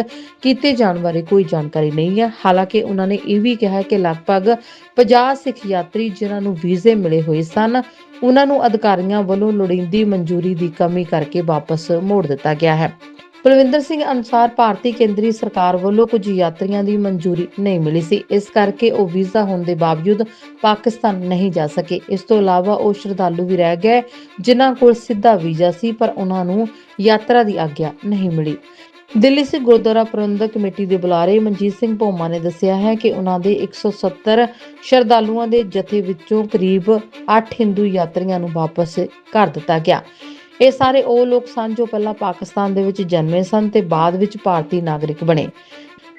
ਕੀਤੇ ਜਾਣ ਬਾਰੇ ਕੋਈ ਜਾਣਕਾਰੀ ਨਹੀਂ ਹੈ। ਹਾਲਾਂਕਿ ਉਹਨਾਂ ਨੇ ਇਹ ਵੀ ਕਿਹਾ ਕਿ ਲਗਭਗ 50 ਸਿੱਖ ਯਾਤਰੀ ਜਿਨ੍ਹਾਂ ਨੂੰ ਵੀਜ਼ੇ ਮਿਲੇ ਹੋਏ ਸਨ, ਉਹਨਾਂ ਨੂੰ ਅਧਿਕਾਰੀਆਂ ਵੱਲੋਂ ਲੋੜੀਂਦੀ ਮਨਜ਼ੂਰੀ ਦੀ ਕਮੀ ਕਰਕੇ ਵਾਪਸ ਮੋੜ ਦਿੱਤਾ ਗਿਆ ਹੈ। ਬਲਵਿੰਦਰ ਸਿੰਘ ਅਨੁਸਾਰ ਭਾਰਤੀ ਕੇਂਦਰੀ ਸਰਕਾਰ ਵੱਲੋਂ ਕੁਝ ਯਾਤਰੀਆਂ ਦੀ ਮਨਜ਼ੂਰੀ ਨਹੀਂ ਮਿਲੀ ਸੀ। ਇਸ ਕਰਕੇ ਉਹ ਵੀਜ਼ਾ ਹੋਣ ਦੇ ਬਾਵਜੂਦ ਪਾਕਿਸਤਾਨ ਨਹੀਂ ਜਾ ਸਕੇ। ਇਸ ਤੋਂ ਇਲਾਵਾ ਉਹ ਸ਼ਰਧਾਲੂ ਵੀ ਰਹਿ ਗਏ, ਜਿਨ੍ਹਾਂ ਕੋਲ ਸਿੱਧਾ ਵੀਜ਼ਾ ਸੀ, ਪਰ ਉਹਨਾਂ ਨੂੰ ਯਾਤਰਾ ਦੀ ਆਗਿਆ ਨਹੀਂ ਮਿਲੀ। ਦਿੱਲੀ ਸਿੱਖ ਗੁਰਦੁਆਰਾ ਪ੍ਰਬੰਧਕ ਕਮੇਟੀ ਦੇ ਬੁਲਾਰੇ ਮਨਜੀਤ ਸਿੰਘ ਭੋਮਾ ਨੇ ਦੱਸਿਆ ਹੈ ਕਿ ਉਹਨਾਂ ਦੇ 170 ਸ਼ਰਧਾਲੂਆਂ ਦੇ ਜਥੇ ਵਿੱਚੋਂ ਕਰੀਬ 8 ਹਿੰਦੂ ਯਾਤਰੀਆਂ ਨੂੰ ਵਾਪਸ ਕਰ ਦਿੱਤਾ ਗਿਆ। ਇਹ ਸਾਰੇ ਉਹ ਲੋਕ ਸਨ ਜੋ ਪਹਿਲਾਂ ਪਾਕਿਸਤਾਨ ਦੇ ਵਿੱਚ ਜਨਮੇ ਸਨ ਤੇ ਬਾਅਦ ਵਿੱਚ ਭਾਰਤੀ ਨਾਗਰਿਕ ਬਣੇ।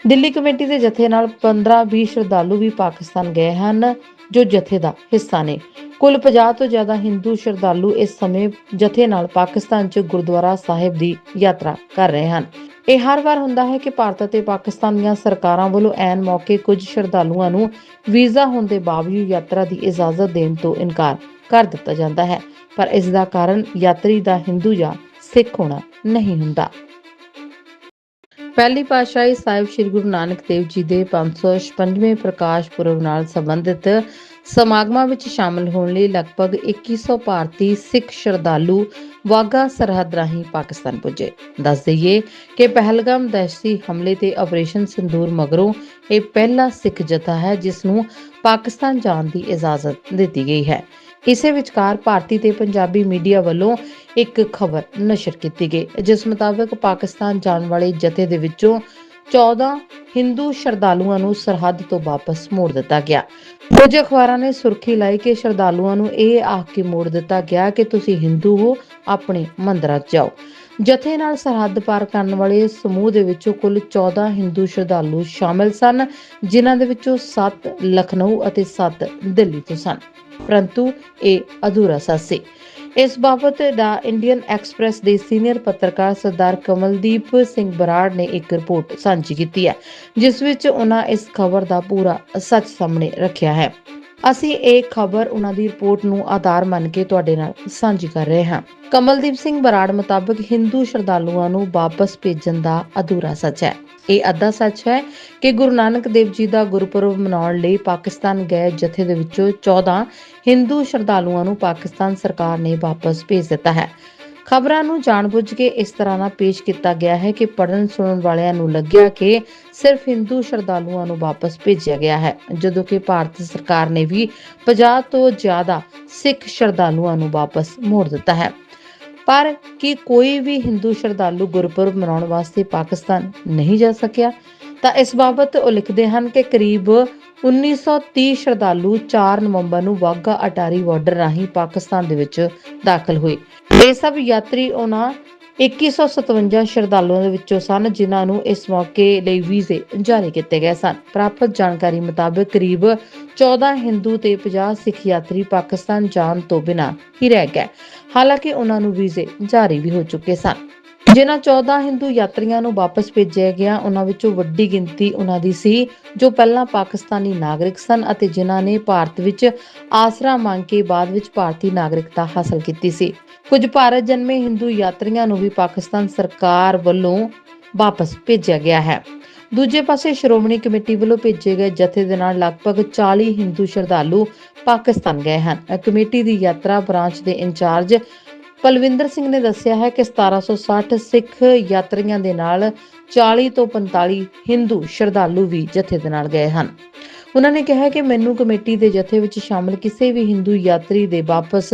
ਦਿੱਲੀ ਕਮੇਟੀ ਦੇ ਜਥੇ ਨਾਲ 15-20 ਸ਼ਰਧਾਲੂ ਵੀ ਪਾਕਿਸਤਾਨ ਗਏ ਹਨ, ਜੋ ਜਥੇ ਦਾ ਹਿੱਸਾ ਨੇ। ਕੁੱਲ 50 ਤੋਂ ਜ਼ਿਆਦਾ ਹਿੰਦੂ ਸ਼ਰਧਾਲੂ ਇਸ ਸਮੇਂ ਜਥੇ ਨਾਲ ਪਾਕਿਸਤਾਨ 'ਚ ਗੁਰਦੁਆਰਾ ਸਾਹਿਬ ਦੀ ਯਾਤਰਾ ਕਰ ਰਹੇ ਹਨ। ਇਹ ਹਰ ਵਾਰ ਹੁੰਦਾ ਹੈ ਕਿ ਭਾਰਤ ਅਤੇ ਪਾਕਿਸਤਾਨ ਦੀਆਂ ਸਰਕਾਰਾਂ ਵੱਲੋਂ ਐਨ ਮੌਕੇ ਕੁਝ ਸ਼ਰਧਾਲੂਆਂ ਨੂੰ ਵੀਜ਼ਾ ਹੋਣ ਦੇ ਬਾਵਜੂਦ ਯਾਤਰਾ ਦੀ ਇਜਾਜ਼ਤ ਦੇਣ ਤੋਂ ਇਨਕਾਰ ਕਰ ਦਿੱਤਾ ਜਾਂਦਾ ਹੈ। ਪਰ ਇਸ ਦਾ ਕਾਰਨ ਯਾਤਰੀ ਦਾ ਹਿੰਦੂ ਜਾਂ ਸਿੱਖ ਹੋਣਾ ਨਹੀਂ ਹੁੰਦਾ। ਪਹਿਲੀ ਪਾਤਸ਼ਾਹੀ ਸਾਹਿਬ ਸ੍ਰੀ ਗੁਰੂ ਨਾਨਕ ਦੇਵ ਜੀ ਦੇ 556ਵੇਂ ਪ੍ਰਕਾਸ਼ ਪੁਰਬ ਨਾਲ ਸੰਬੰਧਿਤ ਸਮਾਗਮਾਂ ਵਿੱਚ ਸ਼ਾਮਲ ਹੋਣ ਲਈ ਲਗਭਗ 2100 ਭਾਰਤੀ ਸਿੱਖ ਸ਼ਰਧਾਲੂ ਵਾਗਾ ਸਰਹੱਦ ਰਾਹੀਂ ਪਾਕਿਸਤਾਨ ਪੁੱਜੇ। ਦੱਸ ਦਈਏ ਕਿ ਪਹਿਲਗਾਮ ਦਹਿਸ਼ਤੀ ਹਮਲੇ ਤੇ ਆਪਰੇਸ਼ਨ ਸਿੰਦੂਰ ਮਗਰੋਂ ਇਹ ਪਹਿਲਾ ਸਿੱਖ ਜਥਾ ਹੈ, ਜਿਸ ਨੂੰ ਪਾਕਿਸਤਾਨ ਜਾਣ ਦੀ ਇਜਾਜ਼ਤ ਦਿੱਤੀ ਗਈ ਹੈ। ਇਸੇ ਵਿਚਕਾਰ ਭਾਰਤੀ ਤੇ ਪੰਜਾਬੀ ਮੀਡੀਆ ਵੱਲੋਂ ਇੱਕ ਖਬਰ ਨਸ਼ਰ ਕੀਤੀ ਗਈ, ਜਿਸ ਮੁਤਾਬਕ ਪਾਕਿਸਤਾਨ ਜਾਣ ਵਾਲੇ ਜਥੇ ਦੇ ਵਿੱਚੋਂ 14 ਹਿੰਦੂ ਸ਼ਰਧਾਲੂਆਂ ਨੂੰ ਸਰਹੱਦ ਤੋਂ ਵਾਪਸ ਮੋੜ ਦਿੱਤਾ ਗਿਆ। ਕੁਝ ਅਖਬਾਰਾਂ ਨੇ ਸੁਰਖੀ ਲਾਈ ਕਿ ਸ਼ਰਧਾਲੂਆਂ ਨੂੰ ਇਹ ਆਖ ਕੇ ਮੋੜ ਦਿੱਤਾ ਗਿਆ ਕਿ ਤੁਸੀਂ ਹਿੰਦੂ ਹੋ, ਆਪਣੇ ਮੰਦਰਾਂ 'ਚ ਜਾਓ। ਜਥੇ ਨਾਲ ਸਰਹੱਦ ਪਾਰ ਕਰਨ ਵਾਲੇ ਸਮੂਹ ਦੇ ਵਿੱਚੋਂ ਕੁੱਲ 14 ਹਿੰਦੂ ਸ਼ਰਧਾਲੂ ਸ਼ਾਮਲ ਸਨ, ਜਿਨ੍ਹਾਂ ਦੇ ਵਿੱਚੋਂ 7 ਲਖਨਊ ਅਤੇ 7 ਦਿੱਲੀ ਤੋਂ ਸਨ। ਪਰੰਤੂ ਇਹ ਅਧੂਰਾ ਸਾ ਸੀ ਇਸ ਬਾਬਤ ਦਾ ਇੰਡੀਅਨ ਐਕਸਪ੍ਰੈਸ ਦੇ ਸੀਨੀਅਰ ਪੱਤਰਕਾਰ ਸਰਦਾਰ ਕਮਲਦੀਪ ਸਿੰਘ ਬਰਾੜ ਨੇ ਇੱਕ ਰਿਪੋਰਟ ਸਾਂਝੀ ਕੀਤੀ ਹੈ, ਜਿਸ ਵਿੱਚ ਉਹਨਾਂ ਇਸ ਖਬਰ ਦਾ ਪੂਰਾ ਸੱਚ ਸਾਹਮਣੇ ਰੱਖਿਆ ਹੈ। ਅਸੀਂ ਇਹ ਖਬਰ ਉਹਨਾਂ ਦੀ ਰਿਪੋਰਟ ਨੂੰ ਆਧਾਰ ਮੰਨ ਕੇ ਤੁਹਾਡੇ ਨਾਲ ਸਾਂਝੀ ਕਰ ਰਹੇ ਹਾਂ। ਕਮਲਦੀਪ ਸਿੰਘ ਬਰਾੜ ਮੁਤਾਬਕ ਹਿੰਦੂ ਸ਼ਰਧਾਲੂਆਂ ਨੂੰ ਵਾਪਸ ਭੇਜਣ ਦਾ ਅਧੂਰਾ ਸੱਚ ਹੈ। ਇਹ ਅੱਧਾ ਸੱਚ ਹੈ ਕਿ ਗੁਰੂ ਨਾਨਕ ਦੇਵ ਜੀ ਦਾ ਗੁਰਪੁਰਬ ਮਨਾਉਣ ਲਈ ਪਾਕਿਸਤਾਨ ਗਏ ਜਥੇ ਦੇ ਵਿੱਚੋਂ 14 ਹਿੰਦੂ ਸ਼ਰਧਾਲੂਆਂ ਨੂੰ ਪਾਕਿਸਤਾਨ ਸਰਕਾਰ ਨੇ ਵਾਪਸ ਭੇਜ ਦਿੱਤਾ ਹੈ। ਖਬਰਾਂ ਨੂੰ ਜਾਣਬੁੱਝ ਕੇ ਇਸ ਤਰ੍ਹਾਂ ਨਾਲ ਪੇਸ਼ ਕੀਤਾ ਗਿਆ ਹੈ ਕਿ ਪੜਨ ਸੁਣਨ ਵਾਲਿਆਂ ਨੂੰ ਲੱਗਿਆ ਕਿ ਸਿਰਫ ਹਿੰਦੂ ਸ਼ਰਧਾਲੂਆਂ ਨੂੰ ਵਾਪਸ ਭੇਜਿਆ ਗਿਆ ਹੈ, ਜਦੋਂ ਕਿ ਭਾਰਤ ਸਰਕਾਰ ਨੇ ਵੀ 50 ਤੋਂ ਜ਼ਿਆਦਾ ਸਿੱਖ ਸ਼ਰਧਾਲੂਆਂ ਨੂੰ ਵਾਪਸ ਮੋੜ ਦਿੱਤਾ ਹੈ। ਪਰ ਕੀ ਕੋਈ ਵੀ ਹਿੰਦੂ ਸ਼ਰਧਾਲੂ ਗੁਰਪੁਰਬ ਮਨਾਉਣ ਵਾਸਤੇ ਪਾਕਿਸਤਾਨ ਨਹੀਂ ਜਾ ਸਕਿਆ? ਤਾਂ ਇਸ ਬਾਬਤ ਉਹ ਲਿਖਦੇ ਹਨ ਕਿ ਕਰੀਬ 1930 ਸ਼ਰਧਾਲੂ 4 ਨਵੰਬਰ ਨੂੰ ਵਾਹਗਾ ਅਟਾਰੀ ਬਾਰਡਰ ਰਾਹੀਂ ਪਾਕਿਸਤਾਨ ਦੇ ਵਿੱਚ ਦਾਖਲ ਹੋਏ। ਇਹ ਸਭ ਯਾਤਰੀ ਉਹਨਾਂ 2157 ਸ਼ਰਧਾਲੂਆਂ ਦੇ ਵਿੱਚੋਂ ਸਨ, ਜਿਨ੍ਹਾਂ ਨੂੰ ਇਸ ਮੌਕੇ ਲਈ ਵੀਜ਼ੇ ਜਾਰੀ ਕੀਤੇ ਗਏ ਸਨ। ਪ੍ਰਾਪਤ ਜਾਣਕਾਰੀ ਮੁਤਾਬਕ ਕਰੀਬ 14 ਹਿੰਦੂ ਤੇ 50 ਸਿੱਖ ਯਾਤਰੀ ਪਾਕਿਸਤਾਨ ਜਾਣ ਤੋਂ ਬਿਨਾਂ ਹੀ ਰਹਿ ਗਏ। ਹਾਲਾਂਕਿ ਉਹਨਾਂ ਨੂੰ ਵੀਜ਼ੇ ਜਾਰੀ ਵੀ ਹੋ ਚੁੱਕੇ ਸਨ। ਜਿਨ੍ਹਾਂ 14 ਹਿੰਦੂ ਯਾਤਰੀਆਂ ਨੂੰ ਵਾਪਸ ਭੇਜਿਆ ਗਿਆ, ਉਹਨਾਂ ਵਿੱਚੋਂ ਵੱਡੀ ਗਿਣਤੀ ਉਹਨਾਂ ਦੀ ਸੀ, ਜੋ ਪਹਿਲਾਂ ਪਾਕਿਸਤਾਨੀ ਨਾਗਰਿਕ ਸਨ ਅਤੇ ਜਿਨ੍ਹਾਂ ਨੇ ਭਾਰਤ ਵਿੱਚ ਆਸਰਾ ਮੰਗ ਕੇ ਬਾਅਦ ਵਿੱਚ ਭਾਰਤੀ ਨਾਗਰਿਕਤਾ ਹਾਸਲ ਕੀਤੀ ਸੀ। ਕੁਝ ਭਾਰਤ ਜਨਮੇ ਹਿੰਦੂ ਯਾਤਰੀਆਂ ਨੂੰ ਵੀ ਪਾਕਿਸਤਾਨ ਸਰਕਾਰ ਵੱਲੋਂ ਵਾਪਸ ਭੇਜਿਆ ਗਿਆ ਹੈ। ਦੂਜੇ ਪਾਸੇ ਸ਼੍ਰੋਮਣੀ ਕਮੇਟੀ ਵੱਲੋਂ ਭੇਜੇ ਗਏ ਜਥੇ ਦੇ ਨਾਲ ਲਗਭਗ 40 ਹਿੰਦੂ ਸ਼ਰਧਾਲੂ ਪਾਕਿਸਤਾਨ ਗਏ ਹਨ। ਕਮੇਟੀ ਦੀ ਯਾਤਰਾ ਬ੍ਰਾਂਚ ਦੇ ਇੰਚਾਰਜ ਪਲਵਿੰਦਰ ਸਿੰਘ ਨੇ ਦੱਸਿਆ ਹੈ ਕਿ 1760 ਸਿੱਖ ਯਾਤਰੀਆਂ ਦੇ ਨਾਲ 40 ਤੋਂ 45 ਹਿੰਦੂ ਸ਼ਰਧਾਲੂ ਵੀ ਜਥੇ ਦੇ ਨਾਲ ਗਏ ਹਨ। ਉਹਨਾਂ ਨੇ ਕਿਹਾ ਕਿ ਮੈਨੂੰ ਕਮੇਟੀ ਦੇ ਜਥੇ ਵਿੱਚ ਸ਼ਾਮਲ ਕਿਸੇ ਵੀ ਹਿੰਦੂ ਯਾਤਰੀ ਦੇ ਵਾਪਸ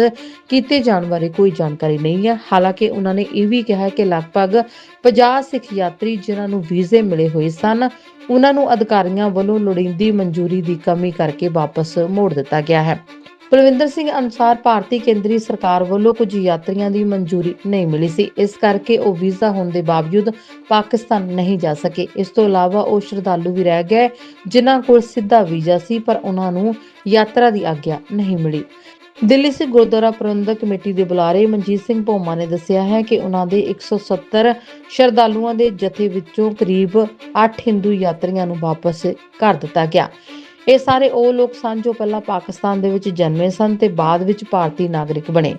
ਕੀਤੇ ਜਾਣ ਬਾਰੇ ਕੋਈ ਜਾਣਕਾਰੀ ਨਹੀਂ ਹੈ। ਹਾਲਾਂਕਿ ਉਹਨਾਂ ਨੇ ਇਹ ਵੀ ਕਿਹਾ ਕਿ ਲਗਭਗ 50 ਸਿੱਖ ਯਾਤਰੀ ਜਿਨ੍ਹਾਂ ਨੂੰ ਵੀਜ਼ੇ ਮਿਲੇ ਹੋਏ ਸਨ, ਉਹਨਾਂ ਨੂੰ ਅਧਿਕਾਰੀਆਂ ਵੱਲੋਂ ਲੋੜੀਂਦੀ ਮਨਜ਼ੂਰੀ ਦੀ ਕਮੀ ਕਰਕੇ ਵਾਪਸ ਮੋੜ ਦਿੱਤਾ ਗਿਆ ਹੈ। ਬਲਵਿੰਦਰ ਸਿੰਘ ਅਨੁਸਾਰ ਭਾਰਤੀ ਕੇਂਦਰੀ ਸਰਕਾਰ ਵੱਲੋਂ ਕੁਝ ਯਾਤਰੀਆਂ ਦੀ ਮਨਜ਼ੂਰੀ ਨਹੀਂ ਮਿਲੀ ਸੀ। ਇਸ ਕਰਕੇ ਉਹ ਵੀਜ਼ਾ ਹੋਣ ਦੇ ਬਾਵਜੂਦ ਪਾਕਿਸਤਾਨ ਨਹੀਂ ਜਾ ਸਕੇ। ਇਸ ਤੋਂ ਇਲਾਵਾ ਉਹ ਸ਼ਰਧਾਲੂ ਵੀ ਰਹਿ ਗਏ, ਜਿਨ੍ਹਾਂ ਕੋਲ ਸਿੱਧਾ ਵੀਜ਼ਾ ਸੀ, ਪਰ ਉਹਨਾਂ ਨੂੰ ਯਾਤਰਾ ਦੀ ਆਗਿਆ ਨਹੀਂ ਮਿਲੀ। ਦਿੱਲੀ ਸਿੱਖ ਗੁਰਦੁਆਰਾ ਪ੍ਰਬੰਧਕ ਕਮੇਟੀ ਦੇ ਬੁਲਾਰੇ ਮਨਜੀਤ ਸਿੰਘ ਭੋਮਾ ਨੇ ਦੱਸਿਆ ਹੈ ਕਿ ਉਹਨਾਂ ਦੇ 170 ਸ਼ਰਧਾਲੂਆਂ ਦੇ ਜਥੇ ਵਿੱਚੋਂ ਕਰੀਬ 8 ਹਿੰਦੂ ਯਾਤਰੀਆਂ ਨੂੰ ਵਾਪਸ ਕਰ ਦਿੱਤਾ ਗਿਆ। ਇਹ ਸਾਰੇ ਉਹ ਲੋਕ ਸਨ ਜੋ ਪਹਿਲਾਂ ਪਾਕਿਸਤਾਨ ਦੇ ਵਿੱਚ ਜਨਮੇ ਸਨ ਤੇ ਬਾਅਦ ਵਿੱਚ ਭਾਰਤੀ ਨਾਗਰਿਕ ਬਣੇ।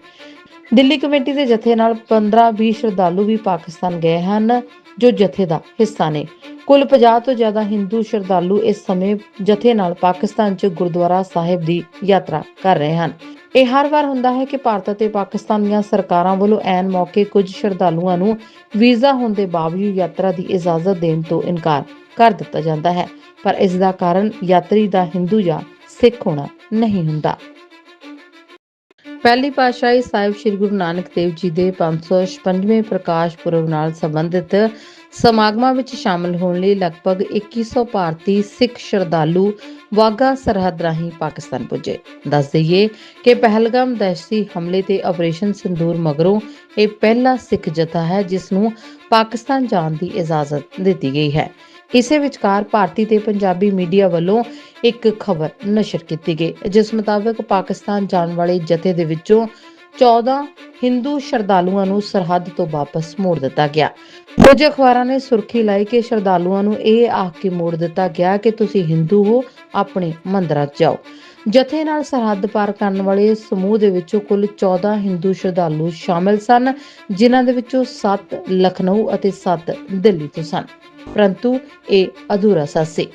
ਦਿੱਲੀ ਕਮੇਟੀ ਦੇ ਜਥੇ ਨਾਲ 15-20 ਸ਼ਰਧਾਲੂ ਵੀ ਪਾਕਿਸਤਾਨ ਗਏ ਹਨ, ਜੋ ਜਥੇ ਦਾ ਹਿੱਸਾ ਨੇ। ਕੁੱਲ 50 ਤੋਂ ਜ਼ਿਆਦਾ ਹਿੰਦੂ ਸ਼ਰਧਾਲੂ ਇਸ ਸਮੇਂ ਜਥੇ ਨਾਲ ਪਾਕਿਸਤਾਨ 'ਚ ਗੁਰਦੁਆਰਾ ਸਾਹਿਬ ਦੀ ਯਾਤਰਾ ਕਰ ਰਹੇ ਹਨ। ਇਹ ਹਰ ਵਾਰ ਹੁੰਦਾ ਹੈ ਕਿ ਭਾਰਤ ਅਤੇ ਪਾਕਿਸਤਾਨ ਦੀਆਂ ਸਰਕਾਰਾਂ ਵੱਲੋਂ ਐਨ ਮੌਕੇ ਕੁਝ ਸ਼ਰਧਾਲੂਆਂ ਨੂੰ ਵੀਜ਼ਾ ਹੋਣ ਦੇ ਬਾਵਜੂਦ ਯਾਤਰਾ ਦੀ ਇਜਾਜ਼ਤ ਦੇਣ ਤੋਂ ਇਨਕਾਰ ਕਰ ਦਿੱਤਾ ਜਾਂਦਾ ਹੈ। ਪਰ ਇਸ ਦਾ ਕਾਰਨ ਯਾਤਰੀ ਦਾ ਹਿੰਦੂ ਜਾਂ ਸਿੱਖ ਹੋਣਾ ਨਹੀਂ ਹੁੰਦਾ। ਪਹਿਲੀ ਪਾਤਸ਼ਾਹੀ ਸਾਹਿਬ ਸ੍ਰੀ ਗੁਰੂ ਨਾਨਕ ਦੇਵ ਜੀ ਦੇ 556ਵੇਂ ਪ੍ਰਕਾਸ਼ ਪੁਰਬ ਨਾਲ ਸੰਬੰਧਿਤ ਸਮਾਗਮਾਂ ਵਿੱਚ ਸ਼ਾਮਲ ਹੋਣ ਲਈ ਲਗਭਗ 2100 ਭਾਰਤੀ ਸਿੱਖ ਸ਼ਰਧਾਲੂ ਵਾਗਾ ਸਰਹੱਦ ਰਾਹੀਂ ਪਾਕਿਸਤਾਨ ਪੁੱਜੇ। ਦੱਸ ਦਈਏ ਕਿ ਪਹਿਲਗਾਮ ਦਹਿਸ਼ਤੀ ਹਮਲੇ ਤੇ ਆਪਰੇਸ਼ਨ ਸਿੰਦੂਰ ਮਗਰੋਂ ਇਹ ਪਹਿਲਾ ਸਿੱਖ ਜਥਾ ਹੈ, ਜਿਸ ਨੂੰ ਪਾਕਿਸਤਾਨ ਜਾਣ ਦੀ ਇਜਾਜ਼ਤ ਦਿੱਤੀ ਗਈ ਹੈ। ਇਸੇ ਵਿਚਕਾਰ ਭਾਰਤੀ ਤੇ ਪੰਜਾਬੀ ਮੀਡੀਆ ਵੱਲੋਂ ਇੱਕ ਖਬਰ ਨਸ਼ਰ ਕੀਤੀ ਗਈ, ਜਿਸ ਮੁਤਾਬਕ ਪਾਕਿਸਤਾਨ ਜਾਣ ਵਾਲੇ ਜਥੇ ਦੇ ਵਿੱਚੋਂ 14 ਹਿੰਦੂ ਸ਼ਰਧਾਲੂਆਂ ਨੂੰ ਸਰਹੱਦ ਤੋਂ ਵਾਪਸ ਮੋੜ ਦਿੱਤਾ ਗਿਆ। ਕੁਝ ਅਖਬਾਰਾਂ ਨੇ ਸੁਰਖੀ ਲਾਈ ਕਿ ਸ਼ਰਧਾਲੂਆਂ ਨੂੰ ਇਹ ਆਖ ਕੇ ਮੋੜ ਦਿੱਤਾ ਗਿਆ ਕਿ ਤੁਸੀਂ ਹਿੰਦੂ ਹੋ, ਆਪਣੇ ਮੰਦਰਾਂ 'ਚ ਜਾਓ। ਜਥੇ ਨਾਲ ਸਰਹੱਦ ਪਾਰ ਕਰਨ ਵਾਲੇ ਸਮੂਹ ਦੇ ਵਿੱਚੋਂ ਕੁੱਲ 14 ਹਿੰਦੂ ਸ਼ਰਧਾਲੂ ਸ਼ਾਮਿਲ ਸਨ, ਜਿਨ੍ਹਾਂ ਦੇ ਵਿੱਚੋਂ 7 ਲਖਨਊ ਅਤੇ 7 ਦਿੱਲੀ ਤੋਂ ਸਨ। ਪਰੰਤੂ ਇਹ ਅਧੂਰਾ ਸਾ ਸੀ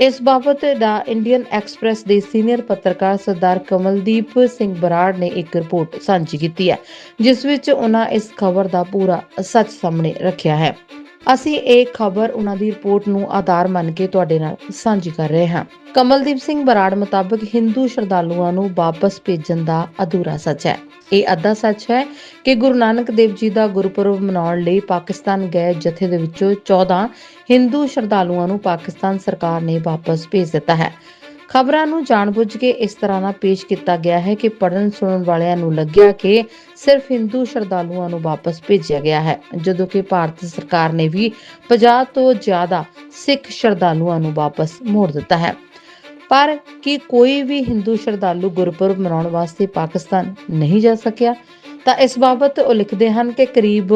ਇਸ ਬਾਬਤ ਦਾ ਇੰਡੀਅਨ ਐਕਸਪ੍ਰੈਸ ਦੇ ਸੀਨੀਅਰ ਪੱਤਰਕਾਰ ਸਰਦਾਰ ਕਮਲਦੀਪ ਸਿੰਘ ਬਰਾੜ ਨੇ ਇੱਕ ਰਿਪੋਰਟ ਸਾਂਝੀ ਕੀਤੀ ਹੈ, ਜਿਸ ਵਿੱਚ ਉਹਨਾਂ ਇਸ ਖਬਰ ਦਾ ਪੂਰਾ ਸੱਚ ਸਾਹਮਣੇ ਰੱਖਿਆ ਹੈ। ਅਸੀਂ ਇਹ ਖਬਰ ਉਹਨਾਂ ਦੀ ਰਿਪੋਰਟ ਨੂੰ ਆਧਾਰ ਮੰਨ ਕੇ ਤੁਹਾਡੇ ਨਾਲ ਸਾਂਝੀ ਕਰ ਰਹੇ ਹਾਂ। ਕਮਲਦੀਪ ਸਿੰਘ ਬਰਾੜ ਮੁਤਾਬਕ ਹਿੰਦੂ ਸ਼ਰਧਾਲੂਆਂ ਨੂੰ ਵਾਪਸ ਭੇਜਣ ਦਾ ਅਧੂਰਾ ਸੱਚ ਹੈ। ਇਹ ਅੱਧਾ ਸੱਚ ਹੈ ਕਿ ਗੁਰੂ ਨਾਨਕ ਦੇਵ ਜੀ ਦਾ ਗੁਰਪੁਰਬ ਮਨਾਉਣ ਲਈ ਪਾਕਿਸਤਾਨ ਗਏ ਜਥੇ ਦੇ ਵਿੱਚੋਂ 14 ਹਿੰਦੂ ਸ਼ਰਧਾਲੂਆਂ ਨੂੰ ਪਾਕਿਸਤਾਨ ਸਰਕਾਰ ਨੇ ਵਾਪਸ ਭੇਜ ਦਿੱਤਾ ਹੈ। ਖਬਰਾਂ ਨੂੰ ਜਾਣਬੁੱਝ ਕੇ ਇਸ ਤਰ੍ਹਾਂ ਨਾਲ ਪੇਸ਼ ਕੀਤਾ ਗਿਆ ਹੈ ਕਿ ਪੜਨ ਸੁਣਨ ਵਾਲਿਆਂ ਨੂੰ ਲੱਗਿਆ ਕਿ ਸਿਰਫ ਹਿੰਦੂ ਸ਼ਰਧਾਲੂਆਂ ਨੂੰ ਵਾਪਸ ਭੇਜਿਆ ਗਿਆ ਹੈ, ਜਦੋਂ ਕਿ ਭਾਰਤ ਸਰਕਾਰ ਨੇ ਵੀ 50 ਤੋਂ ਜ਼ਿਆਦਾ ਸਿੱਖ ਸ਼ਰਧਾਲੂਆਂ ਨੂੰ ਵਾਪਸ ਮੋੜ ਦਿੱਤਾ ਹੈ। ਪਰ ਕੀ ਕੋਈ ਵੀ ਹਿੰਦੂ ਸ਼ਰਧਾਲੂ ਗੁਰਪੁਰਬ ਮਨਾਉਣ ਵਾਸਤੇ ਪਾਕਿਸਤਾਨ ਨਹੀਂ ਜਾ ਸਕਿਆ? ਤਾਂ ਇਸ ਬਾਬਤ ਉਹ ਲਿਖਦੇ ਹਨ ਕਿ ਕਰੀਬ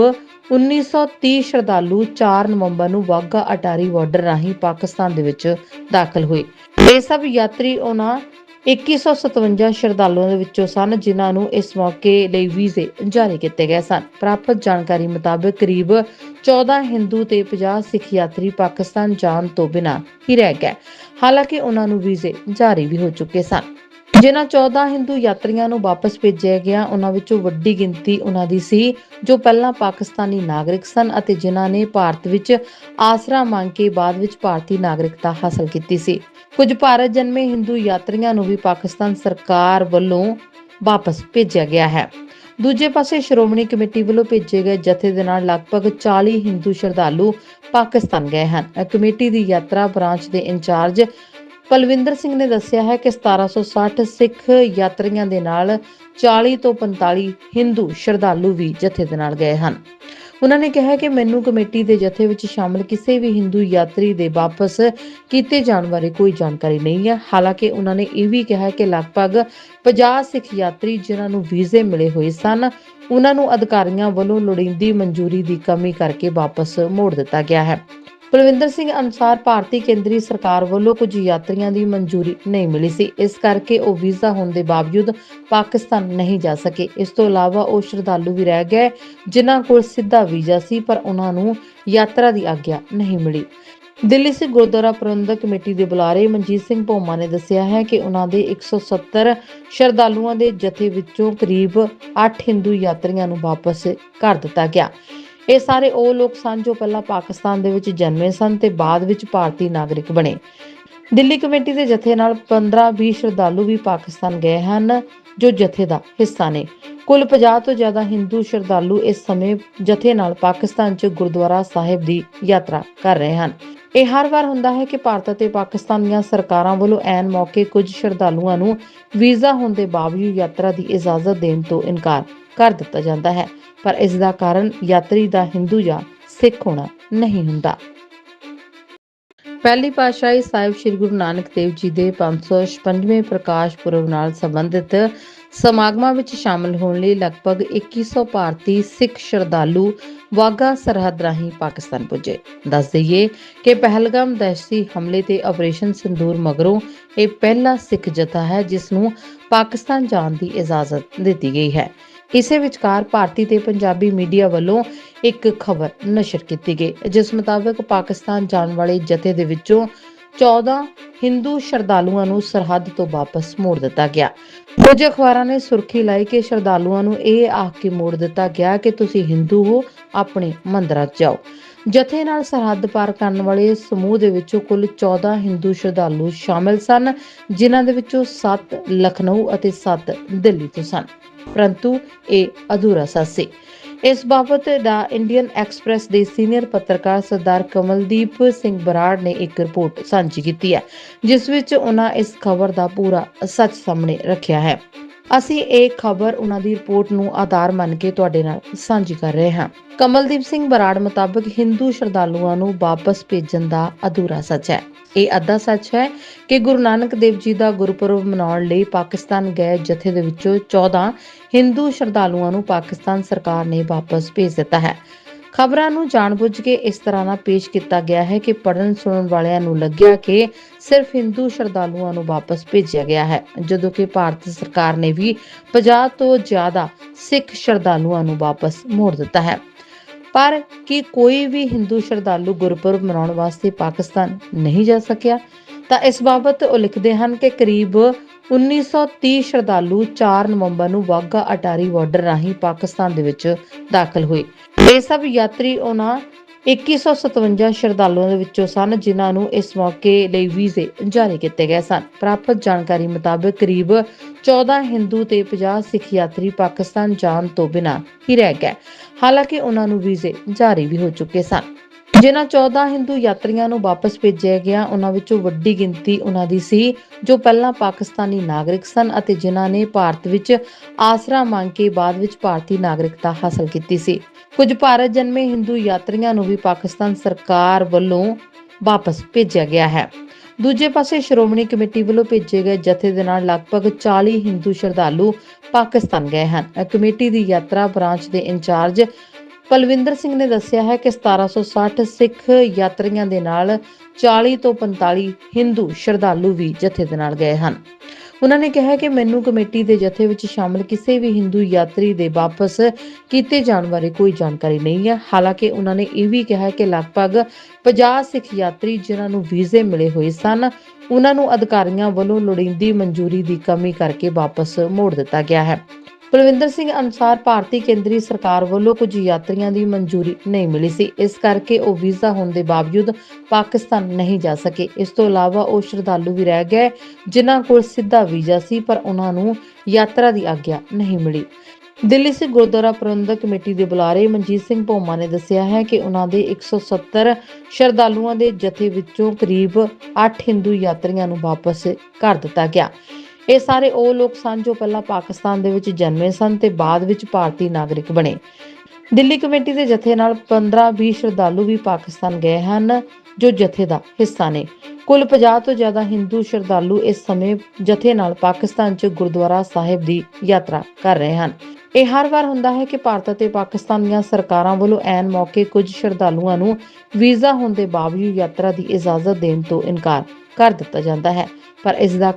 1930 ਸ਼ਰਧਾਲੂ 4 ਨਵੰਬਰ ਨੂੰ ਵਾਗਾ ਅਟਾਰੀ ਬਾਰਡਰ ਰਾਹੀਂ ਪਾਕਿਸਤਾਨ ਦੇ ਵਿੱਚ ਦਾਖਲ ਹੋਏ। ਇਹ ਸਭ ਯਾਤਰੀ ਉਹਨਾਂ 2157 ਸ਼ਰਧਾਲੂਆਂ ਦੇ ਵਿੱਚੋਂ ਸਨ, ਜਿਨ੍ਹਾਂ ਨੂੰ ਇਸ ਮੌਕੇ ਲਈ ਵੀਜ਼ੇ ਜਾਰੀ ਕੀਤੇ ਗਏ ਸਨ। ਪ੍ਰਾਪਤ ਜਾਣਕਾਰੀ ਮੁਤਾਬਕ ਕਰੀਬ 14 ਹਿੰਦੂ ਤੇ 50 ਸਿੱਖ ਯਾਤਰੀ ਪਾਕਿਸਤਾਨ ਜਾਣ ਤੋਂ ਬਿਨਾਂ ਹੀ ਰਹਿ ਗਏ। ਹਾਲਾਂਕਿ ਉਹਨਾਂ ਨੂੰ ਵੀਜ਼ੇ ਜਾਰੀ ਵੀ ਹੋ ਚੁੱਕੇ ਸਨ। ਜਿਨ੍ਹਾਂ 14 ਹਿੰਦੂ ਯਾਤਰੀਆਂ ਨੂੰ ਵਾਪਸ ਭੇਜਿਆ ਗਿਆ, ਉਹਨਾਂ ਵਿੱਚੋਂ ਵੱਡੀ ਗਿਣਤੀ ਉਹਨਾਂ ਦੀ ਸੀ, ਜੋ ਪਹਿਲਾਂ ਪਾਕਿਸਤਾਨੀ ਨਾਗਰਿਕ ਸਨ ਅਤੇ ਜਿਨ੍ਹਾਂ ਨੇ ਭਾਰਤ ਵਿੱਚ ਆਸਰਾ ਮੰਗ ਕੇ ਬਾਅਦ ਵਿੱਚ ਭਾਰਤੀ ਨਾਗਰਿਕਤਾ ਹਾਸਲ ਕੀਤੀ ਸੀ। ਕੁਝ ਭਾਰਤ ਜਨਮੇ ਹਿੰਦੂ ਯਾਤਰੀਆਂ ਨੂੰ ਵੀ ਪਾਕਿਸਤਾਨ ਸਰਕਾਰ ਵੱਲੋਂ ਵਾਪਸ ਭੇਜਿਆ ਗਿਆ ਹੈ। ਦੂਜੇ ਪਾਸੇ ਸ਼੍ਰੋਮਣੀ ਕਮੇਟੀ ਵੱਲੋਂ ਭੇਜੇ ਗਏ ਜਥੇ ਦੇ ਨਾਲ ਲਗਭਗ 40 ਹਿੰਦੂ ਸ਼ਰਧਾਲੂ ਪਾਕਿਸਤਾਨ ਗਏ ਹਨ। ਕਮੇਟੀ ਦੀ ਯਾਤਰਾ ਬ੍ਰਾਂਚ ਦੇ ਇੰਚਾਰਜ ਪਲਵਿੰਦਰ ਸਿੰਘ ਨੇ ਦੱਸਿਆ ਹੈ ਕਿ 1760 ਸਿੱਖ ਯਾਤਰੀਆਂ ਦੇ ਨਾਲ 40 ਤੋਂ 45 ਹਿੰਦੂ ਸ਼ਰਧਾਲੂ ਵੀ ਜਥੇ ਦੇ ਨਾਲ ਗਏ ਹਨ। ਉਹਨਾਂ ਨੇ ਕਿਹਾ ਕਿ ਮੈਨੂੰ ਕਮੇਟੀ ਦੇ ਜਥੇ ਵਿੱਚ ਸ਼ਾਮਲ ਕਿਸੇ ਵੀ ਹਿੰਦੂ ਯਾਤਰੀ ਦੇ ਵਾਪਸ ਕੀਤੇ ਜਾਣ ਬਾਰੇ ਕੋਈ ਜਾਣਕਾਰੀ ਨਹੀਂ ਹੈ। ਹਾਲਾਂਕਿ ਉਹਨਾਂ ਨੇ ਇਹ ਵੀ ਕਿਹਾ ਕਿ ਲਗਭਗ 50 ਸਿੱਖ ਯਾਤਰੀ ਜਿਨ੍ਹਾਂ ਨੂੰ ਵੀਜ਼ੇ ਮਿਲੇ ਹੋਏ ਸਨ, ਉਹਨਾਂ ਨੂੰ ਅਧਿਕਾਰੀਆਂ ਵੱਲੋਂ ਲੋੜੀਂਦੀ ਮਨਜ਼ੂਰੀ ਦੀ ਕਮੀ ਕਰਕੇ ਵਾਪਸ ਮੋੜ ਦਿੱਤਾ ਗਿਆ ਹੈ। ਬਲਵਿੰਦਰ ਸਿੰਘ ਅਨੁਸਾਰ ਭਾਰਤੀ ਕੇਂਦਰੀ ਸਰਕਾਰ ਵੱਲੋਂ ਕੁਝ ਯਾਤਰੀਆਂ ਦੀ ਮਨਜ਼ੂਰੀ ਨਹੀਂ ਮਿਲੀ ਸੀ। ਇਸ ਕਰਕੇ ਉਹ ਵੀਜ਼ਾ ਹੋਣ ਦੇ ਬਾਵਜੂਦ ਪਾਕਿਸਤਾਨ ਨਹੀਂ ਜਾ ਸਕੇ। ਇਸ ਤੋਂ ਇਲਾਵਾ ਉਹ ਸ਼ਰਧਾਲੂ ਵੀ ਰਹਿ ਗਏ, ਜਿਨ੍ਹਾਂ ਕੋਲ ਸਿੱਧਾ ਵੀਜ਼ਾ ਸੀ, ਪਰ ਉਹਨਾਂ ਨੂੰ ਯਾਤਰਾ ਦੀ ਆਗਿਆ ਨਹੀਂ ਮਿਲੀ। ਦਿੱਲੀ ਸਿੱਖ ਗੁਰਦੁਆਰਾ ਪ੍ਰਬੰਧਕ ਕਮੇਟੀ ਦੇ ਬੁਲਾਰੇ ਮਨਜੀਤ ਸਿੰਘ ਭੋਮਾ ਨੇ ਦੱਸਿਆ ਹੈ ਕਿ ਉਹਨਾਂ ਦੇ 170 ਸ਼ਰਧਾਲੂਆਂ ਦੇ ਜਥੇ ਵਿੱਚੋਂ ਕਰੀਬ 8 ਹਿੰਦੂ ਯਾਤਰੀਆਂ ਨੂੰ ਵਾਪਸ ਕਰ ਦਿੱਤਾ ਗਿਆ। ਇਹ ਸਾਰੇ ਉਹ ਲੋਕ ਸਨ ਜੋ ਪਹਿਲਾਂ ਪਾਕਿਸਤਾਨ ਦੇ ਵਿੱਚ ਜਨਮੇ ਸਨ ਤੇ ਬਾਅਦ ਵਿੱਚ ਭਾਰਤੀ ਨਾਗਰਿਕ ਬਣੇ। ਦਿੱਲੀ ਕਮੇਟੀ ਦੇ ਜਥੇ ਨਾਲ 15-20 ਸ਼ਰਧਾਲੂ ਵੀ ਪਾਕਿਸਤਾਨ ਗਏ ਹਨ, ਜੋ ਜਥੇ ਦਾ ਹਿੱਸਾ ਨੇ। ਕੁੱਲ 50 ਤੋਂ ਜ਼ਿਆਦਾ ਹਿੰਦੂ ਸ਼ਰਧਾਲੂ ਇਸ ਸਮੇਂ ਜਥੇ ਨਾਲ ਪਾਕਿਸਤਾਨ 'ਚ ਗੁਰਦੁਆਰਾ ਸਾਹਿਬ ਦੀ ਯਾਤਰਾ ਕਰ ਰਹੇ ਹਨ। ਇਹ ਹਰ ਵਾਰ ਹੁੰਦਾ ਹੈ ਕਿ ਭਾਰਤ ਅਤੇ ਪਾਕਿਸਤਾਨ ਦੀਆਂ ਸਰਕਾਰਾਂ ਵੱਲੋਂ ਐਨ ਮੌਕੇ ਕੁਝ ਸ਼ਰਧਾਲੂਆਂ ਨੂੰ ਵੀਜ਼ਾ ਹੋਣ ਦੇ ਬਾਵਜੂਦ ਯਾਤਰਾ ਦੀ ਇਜਾਜ਼ਤ ਦੇਣ ਤੋਂ ਇਨਕਾਰ ਕਰ ਦਿੱਤਾ ਜਾਂਦਾ ਹੈ। ਪਰ ਇਸ ਦਾ ਕਾਰਨ ਯਾਤਰੀ ਦਾ ਹਿੰਦੂ ਜਾਂ ਸਿੱਖ ਹੋਣਾ ਨਹੀਂ ਹੁੰਦਾ। ਪਹਿਲੀ ਪਾਤਸ਼ਾਹੀ ਸਾਹਿਬ ਸ੍ਰੀ ਗੁਰੂ ਨਾਨਕ ਦੇਵ ਜੀ ਦੇ 556ਵੇਂ ਪ੍ਰਕਾਸ਼ ਪੁਰਬ ਨਾਲ ਸੰਬੰਧਿਤ ਸਮਾਗਮਾਂ ਵਿੱਚ ਸ਼ਾਮਲ ਹੋਣ ਲਈ ਲਗਭਗ 2100 ਭਾਰਤੀ ਸਿੱਖ ਸ਼ਰਧਾਲੂ ਵਾਗਾ ਸਰਹੱਦ ਰਾਹੀਂ ਪਾਕਿਸਤਾਨ ਪੁੱਜੇ। ਦੱਸ ਦਈਏ ਕਿ ਪਹਿਲਗਾਮ ਦਹਿਸ਼ਤੀ ਹਮਲੇ ਤੇ ਆਪਰੇਸ਼ਨ ਸਿੰਦੂਰ ਮਗਰੋਂ ਇਹ ਪਹਿਲਾ ਸਿੱਖ ਜਥਾ ਹੈ, ਜਿਸ ਨੂੰ ਪਾਕਿਸਤਾਨ ਜਾਣ ਦੀ ਇਜਾਜ਼ਤ ਦਿੱਤੀ ਗਈ ਹੈ। ਇਸੇ ਵਿਚਕਾਰ ਭਾਰਤੀ ਤੇ ਪੰਜਾਬੀ ਮੀਡੀਆ ਵੱਲੋਂ ਇੱਕ ਖਬਰ ਨਸ਼ਰ ਕੀਤੀ ਗਈ, ਜਿਸ ਮੁਤਾਬਕ ਪਾਕਿਸਤਾਨ ਜਾਣ ਵਾਲੇ ਜਥੇ ਦੇ ਵਿੱਚੋਂ 14 ਹਿੰਦੂ ਸ਼ਰਧਾਲੂਆਂ ਨੂੰ ਸਰਹੱਦ ਤੋਂ ਵਾਪਸ ਮੋੜ ਦਿੱਤਾ ਗਿਆ। ਕੁਝ ਅਖਬਾਰਾਂ ਨੇ ਸੁਰਖੀ ਲਾਈ ਕਿ ਸ਼ਰਧਾਲੂਆਂ ਨੂੰ ਇਹ ਆਖ ਕੇ ਮੋੜ ਦਿੱਤਾ ਗਿਆ ਕਿ ਤੁਸੀਂ ਹਿੰਦੂ ਹੋ, ਆਪਣੇ ਮੰਦਰਾਂ 'ਚ ਜਾਓ। ਜਥੇ ਨਾਲ ਸਰਹੱਦ ਪਾਰ ਕਰਨ ਵਾਲੇ ਸਮੂਹ ਦੇ ਵਿੱਚੋਂ ਕੁੱਲ 14 ਹਿੰਦੂ ਸ਼ਰਧਾਲੂ ਸ਼ਾਮਿਲ ਸਨ, ਜਿਨ੍ਹਾਂ ਦੇ ਵਿੱਚੋਂ 7 ਲਖਨਊ ਅਤੇ 7 ਦਿੱਲੀ ਤੋਂ ਸਨ। ਪਰੰਤੂ ਇਹ ਅਧੂਰਾ ਸਾ ਸੀ ਇਸ ਬਾਬਤ ਦਾ ਇੰਡੀਅਨ ਐਕਸਪ੍ਰੈਸ ਦੇ ਸੀਨੀਅਰ ਪੱਤਰਕਾਰ ਸਰਦਾਰ ਕਮਲਦੀਪ ਸਿੰਘ ਬਰਾੜ ਨੇ ਇੱਕ ਰਿਪੋਰਟ ਸਾਂਝੀ ਕੀਤੀ ਹੈ, ਜਿਸ ਵਿੱਚ ਉਹਨਾਂ ਇਸ ਖਬਰ ਦਾ ਪੂਰਾ ਸੱਚ ਸਾਹਮਣੇ ਰੱਖਿਆ ਹੈ। ਅਸੀਂ ਇਹ ਖਬਰ ਉਹਨਾਂ ਦੀ ਰਿਪੋਰਟ ਨੂੰ ਆਧਾਰ ਮੰਨ ਕੇ ਤੁਹਾਡੇ ਨਾਲ ਸਾਂਝੀ ਕਰ ਰਹੇ ਹਾਂ। ਕਮਲਦੀਪ ਸਿੰਘ ਬਰਾੜ ਮੁਤਾਬਕ ਹਿੰਦੂ ਸ਼ਰਧਾਲੂਆਂ ਨੂੰ ਵਾਪਸ ਭੇਜਣ ਦਾ ਅਧੂਰਾ ਸੱਚ ਹੈ। ਇਹ ਅੱਧਾ ਸੱਚ ਹੈ ਕਿ ਗੁਰੂ ਨਾਨਕ ਦੇਵ ਜੀ ਦਾ ਗੁਰਪੁਰਬ ਮਨਾਉਣ ਲਈ ਪਾਕਿਸਤਾਨ ਗਏ ਜਥੇ ਦੇ ਵਿੱਚੋਂ 14 ਹਿੰਦੂ ਸ਼ਰਧਾਲੂਆਂ ਨੂੰ ਪਾਕਿਸਤਾਨ ਸਰਕਾਰ ਨੇ ਵਾਪਸ ਭੇਜ ਦਿੱਤਾ ਹੈ। ਖਬਰਾਂ ਨੂੰ ਜਾਣਬੁੱਝ ਕੇ ਇਸ ਤਰ੍ਹਾਂ ਨਾਲ ਪੇਸ਼ ਕੀਤਾ ਗਿਆ ਹੈ ਕਿ ਪੜਨ ਸੁਣਨ ਵਾਲਿਆਂ ਨੂੰ ਲੱਗਿਆ ਕਿ ਸਿਰਫ ਹਿੰਦੂ ਸ਼ਰਧਾਲੂਆਂ ਨੂੰ ਵਾਪਸ ਭੇਜਿਆ ਗਿਆ ਹੈ, ਜਦੋਂ ਕਿ ਭਾਰਤ ਸਰਕਾਰ ਨੇ ਵੀ 50 ਤੋਂ ਜ਼ਿਆਦਾ ਸਿੱਖ ਸ਼ਰਧਾਲੂਆਂ ਨੂੰ ਵਾਪਸ ਮੋੜ ਦਿੱਤਾ ਹੈ। ਪਰ ਕੀ ਕੋਈ ਵੀ ਹਿੰਦੂ ਸ਼ਰਧਾਲੂ ਗੁਰਪੁਰਬ ਮਨਾਉਣ ਵਾਸਤੇ ਪਾਕਿਸਤਾਨ ਨਹੀਂ ਜਾ ਸਕਿਆ? ਤਾਂ ਇਸ ਬਾਬਤ ਉਹ ਲਿਖਦੇ ਹਨ ਕਿ ਕਰੀਬ 1930 ਸ਼ਰਧਾਲੂ 4 ਨਵੰਬਰ ਨੂੰ ਵਾਗਾ ਅਟਾਰੀ ਬਾਰਡਰ ਰਾਹੀਂ ਪਾਕਿਸਤਾਨ ਦੇ ਵਿੱਚ ਦਾਖਲ ਹੋਏ। ਇਹ ਸਭ ਯਾਤਰੀ ਉਹਨਾਂ 2157 ਸ਼ਰਧਾਲੂਆਂ ਦੇ ਵਿੱਚੋਂ ਸਨ, ਜਿਨ੍ਹਾਂ ਨੂੰ ਇਸ ਮੌਕੇ ਲਈ ਵੀਜ਼ੇ ਜਾਰੀ ਕੀਤੇ ਗਏ ਸਨ। ਪ੍ਰਾਪਤ ਜਾਣਕਾਰੀ ਮੁਤਾਬਕ ਕਰੀਬ 14 ਹਿੰਦੂ ਤੇ 50 ਸਿੱਖ ਯਾਤਰੀ ਪਾਕਿਸਤਾਨ ਜਾਣ ਤੋਂ ਬਿਨਾਂ ਹੀ ਰਹਿ ਗਏ। ਹਾਲਾਂਕਿ ਉਹਨਾਂ ਨੂੰ ਵੀਜ਼ੇ ਜਾਰੀ ਵੀ ਹੋ ਚੁੱਕੇ ਸਨ। ਜਿਨ੍ਹਾਂ 14 ਹਿੰਦੂ ਯਾਤਰੀਆਂ ਨੂੰ ਵਾਪਸ ਭੇਜਿਆ ਗਿਆ, ਉਹਨਾਂ ਵਿੱਚੋਂ ਵੱਡੀ ਗਿਣਤੀ ਉਹਨਾਂ ਦੀ ਸੀ, ਜੋ ਪਹਿਲਾਂ ਪਾਕਿਸਤਾਨੀ ਨਾਗਰਿਕ ਸਨ ਅਤੇ ਜਿਨ੍ਹਾਂ ਨੇ ਭਾਰਤ ਵਿੱਚ ਆਸਰਾ ਮੰਗ ਕੇ ਬਾਅਦ ਵਿੱਚ ਭਾਰਤੀ ਨਾਗਰਿਕਤਾ ਹਾਸਲ ਕੀਤੀ ਸੀ। ਕੁਝ ਭਾਰਤ ਜਨਮੇ ਹਿੰਦੂ ਯਾਤਰੀਆਂ ਨੂੰ ਵੀ ਪਾਕਿਸਤਾਨ ਸਰਕਾਰ ਵੱਲੋਂ ਵਾਪਸ ਭੇਜਿਆ ਗਿਆ ਹੈ। ਦੂਜੇ ਪਾਸੇ ਸ਼੍ਰੋਮਣੀ ਕਮੇਟੀ ਵੱਲੋਂ ਭੇਜੇ ਗਏ ਜਥੇ ਦੇ ਨਾਲ ਲਗਭਗ 40 ਹਿੰਦੂ ਸ਼ਰਧਾਲੂ ਪਾਕਿਸਤਾਨ ਗਏ ਹਨ। ਕਮੇਟੀ ਦੀ ਯਾਤਰਾ ਬ੍ਰਾਂਚ ਦੇ ਇੰਚਾਰਜ ਪਲਵਿੰਦਰ ਸਿੰਘ ਨੇ ਦੱਸਿਆ ਹੈ ਕਿ 1760 ਸਿੱਖ ਯਾਤਰੀਆਂ ਦੇ ਨਾਲ 40 ਤੋਂ 45 ਹਿੰਦੂ ਸ਼ਰਧਾਲੂ ਵੀ ਜਥੇ ਦੇ ਨਾਲ ਗਏ ਹਨ। ਉਹਨਾਂ ਨੇ ਕਿਹਾ ਕਿ ਮੈਨੂੰ ਕਮੇਟੀ ਦੇ ਜਥੇ ਵਿੱਚ ਸ਼ਾਮਲ ਕਿਸੇ ਵੀ ਹਿੰਦੂ ਯਾਤਰੀ ਦੇ ਵਾਪਸ ਕੀਤੇ ਜਾਣ ਬਾਰੇ ਕੋਈ ਜਾਣਕਾਰੀ ਨਹੀਂ ਹੈ। ਹਾਲਾਂਕਿ ਉਹਨਾਂ ਨੇ ਇਹ ਵੀ ਕਿਹਾ ਕਿ ਲਗਭਗ 50 ਸਿੱਖ ਯਾਤਰੀ ਜਿਨ੍ਹਾਂ ਨੂੰ ਵੀਜ਼ੇ ਮਿਲੇ ਹੋਏ ਸਨ, ਉਹਨਾਂ ਨੂੰ ਅਧਿਕਾਰੀਆਂ ਵੱਲੋਂ ਲੋੜੀਂਦੀ ਮਨਜ਼ੂਰੀ ਦੀ ਕਮੀ ਕਰਕੇ ਵਾਪਸ ਮੋੜ ਦਿੱਤਾ ਗਿਆ ਹੈ। ਬਲਵਿੰਦਰ ਸਿੰਘ ਅਨੁਸਾਰ ਭਾਰਤੀ ਕੇਂਦਰੀ ਸਰਕਾਰ ਵੱਲੋਂ ਕੁਝ ਯਾਤਰੀਆਂ ਦੀ ਮਨਜ਼ੂਰੀ ਨਹੀਂ ਮਿਲੀ ਸੀ। ਇਸ ਕਰਕੇ ਉਹ ਵੀਜ਼ਾ ਹੋਣ ਦੇ ਬਾਵਜੂਦ ਪਾਕਿਸਤਾਨ ਨਹੀਂ ਜਾ ਸਕੇ। ਇਸ ਤੋਂ ਇਲਾਵਾ ਉਹ ਸ਼ਰਧਾਲੂ ਵੀ ਰਹਿ ਗਏ, ਜਿਨ੍ਹਾਂ ਕੋਲ ਸਿੱਧਾ ਵੀਜ਼ਾ ਸੀ, ਪਰ ਉਹਨਾਂ ਨੂੰ ਯਾਤਰਾ ਦੀ ਆਗਿਆ ਨਹੀਂ ਮਿਲੀ। ਦਿੱਲੀ ਸਿੱਖ ਗੁਰਦੁਆਰਾ ਪ੍ਰਬੰਧਕ ਕਮੇਟੀ ਦੇ ਬੁਲਾਰੇ ਮਨਜੀਤ ਸਿੰਘ ਭੋਮਾ ਨੇ ਦੱਸਿਆ ਹੈ ਕਿ ਉਹਨਾਂ ਦੇ 170 ਸ਼ਰਧਾਲੂਆਂ ਦੇ ਜਥੇ ਵਿੱਚੋਂ ਕਰੀਬ 8 ਹਿੰਦੂ ਯਾਤਰੀਆਂ ਨੂੰ ਵਾਪਸ ਕਰ ਦਿੱਤਾ ਗਿਆ। ਇਹ ਸਾਰੇ ਉਹ ਲੋਕ ਸਨ ਜੋ ਪਹਿਲਾਂ ਪਾਕਿਸਤਾਨ ਦੇ ਵਿੱਚ ਜਨਮੇ ਸਨ ਤੇ ਬਾਅਦ ਵਿੱਚ ਭਾਰਤੀ ਨਾਗਰਿਕ ਬਣੇ। ਦਿੱਲੀ ਕਮੇਟੀ ਦੇ ਜਥੇ ਨਾਲ 15-20 ਸ਼ਰਧਾਲੂ ਵੀ ਪਾਕਿਸਤਾਨ ਗਏ ਹਨ, ਜੋ ਜਥੇ ਦਾ ਹਿੱਸਾ ਨੇ। ਕੁੱਲ 50 ਤੋਂ ਜ਼ਿਆਦਾ ਹਿੰਦੂ ਸ਼ਰਧਾਲੂ ਇਸ ਸਮੇਂ ਜਥੇ ਨਾਲ ਪਾਕਿਸਤਾਨ 'ਚ ਗੁਰਦੁਆਰਾ ਸਾਹਿਬ ਦੀ ਯਾਤਰਾ ਕਰ ਰਹੇ ਹਨ। ਇਹ ਹਰ ਵਾਰ ਹੁੰਦਾ ਹੈ ਕਿ ਭਾਰਤ ਅਤੇ ਪਾਕਿਸਤਾਨ ਦੀਆਂ ਸਰਕਾਰਾਂ ਵੱਲੋਂ ਐਨ ਮੌਕੇ ਕੁਝ ਸ਼ਰਧਾਲੂਆਂ ਨੂੰ ਵੀਜ਼ਾ ਹੋਣ ਦੇ ਬਾਵਜੂਦ ਯਾਤਰਾ ਦੀ ਇਜਾਜ਼ਤ ਦੇਣ ਤੋਂ ਇਨਕਾਰ ਕਰ ਦਿੱਤਾ ਜਾਂਦਾ ਹੈ। ਪਰ ਇਸ ਦਾ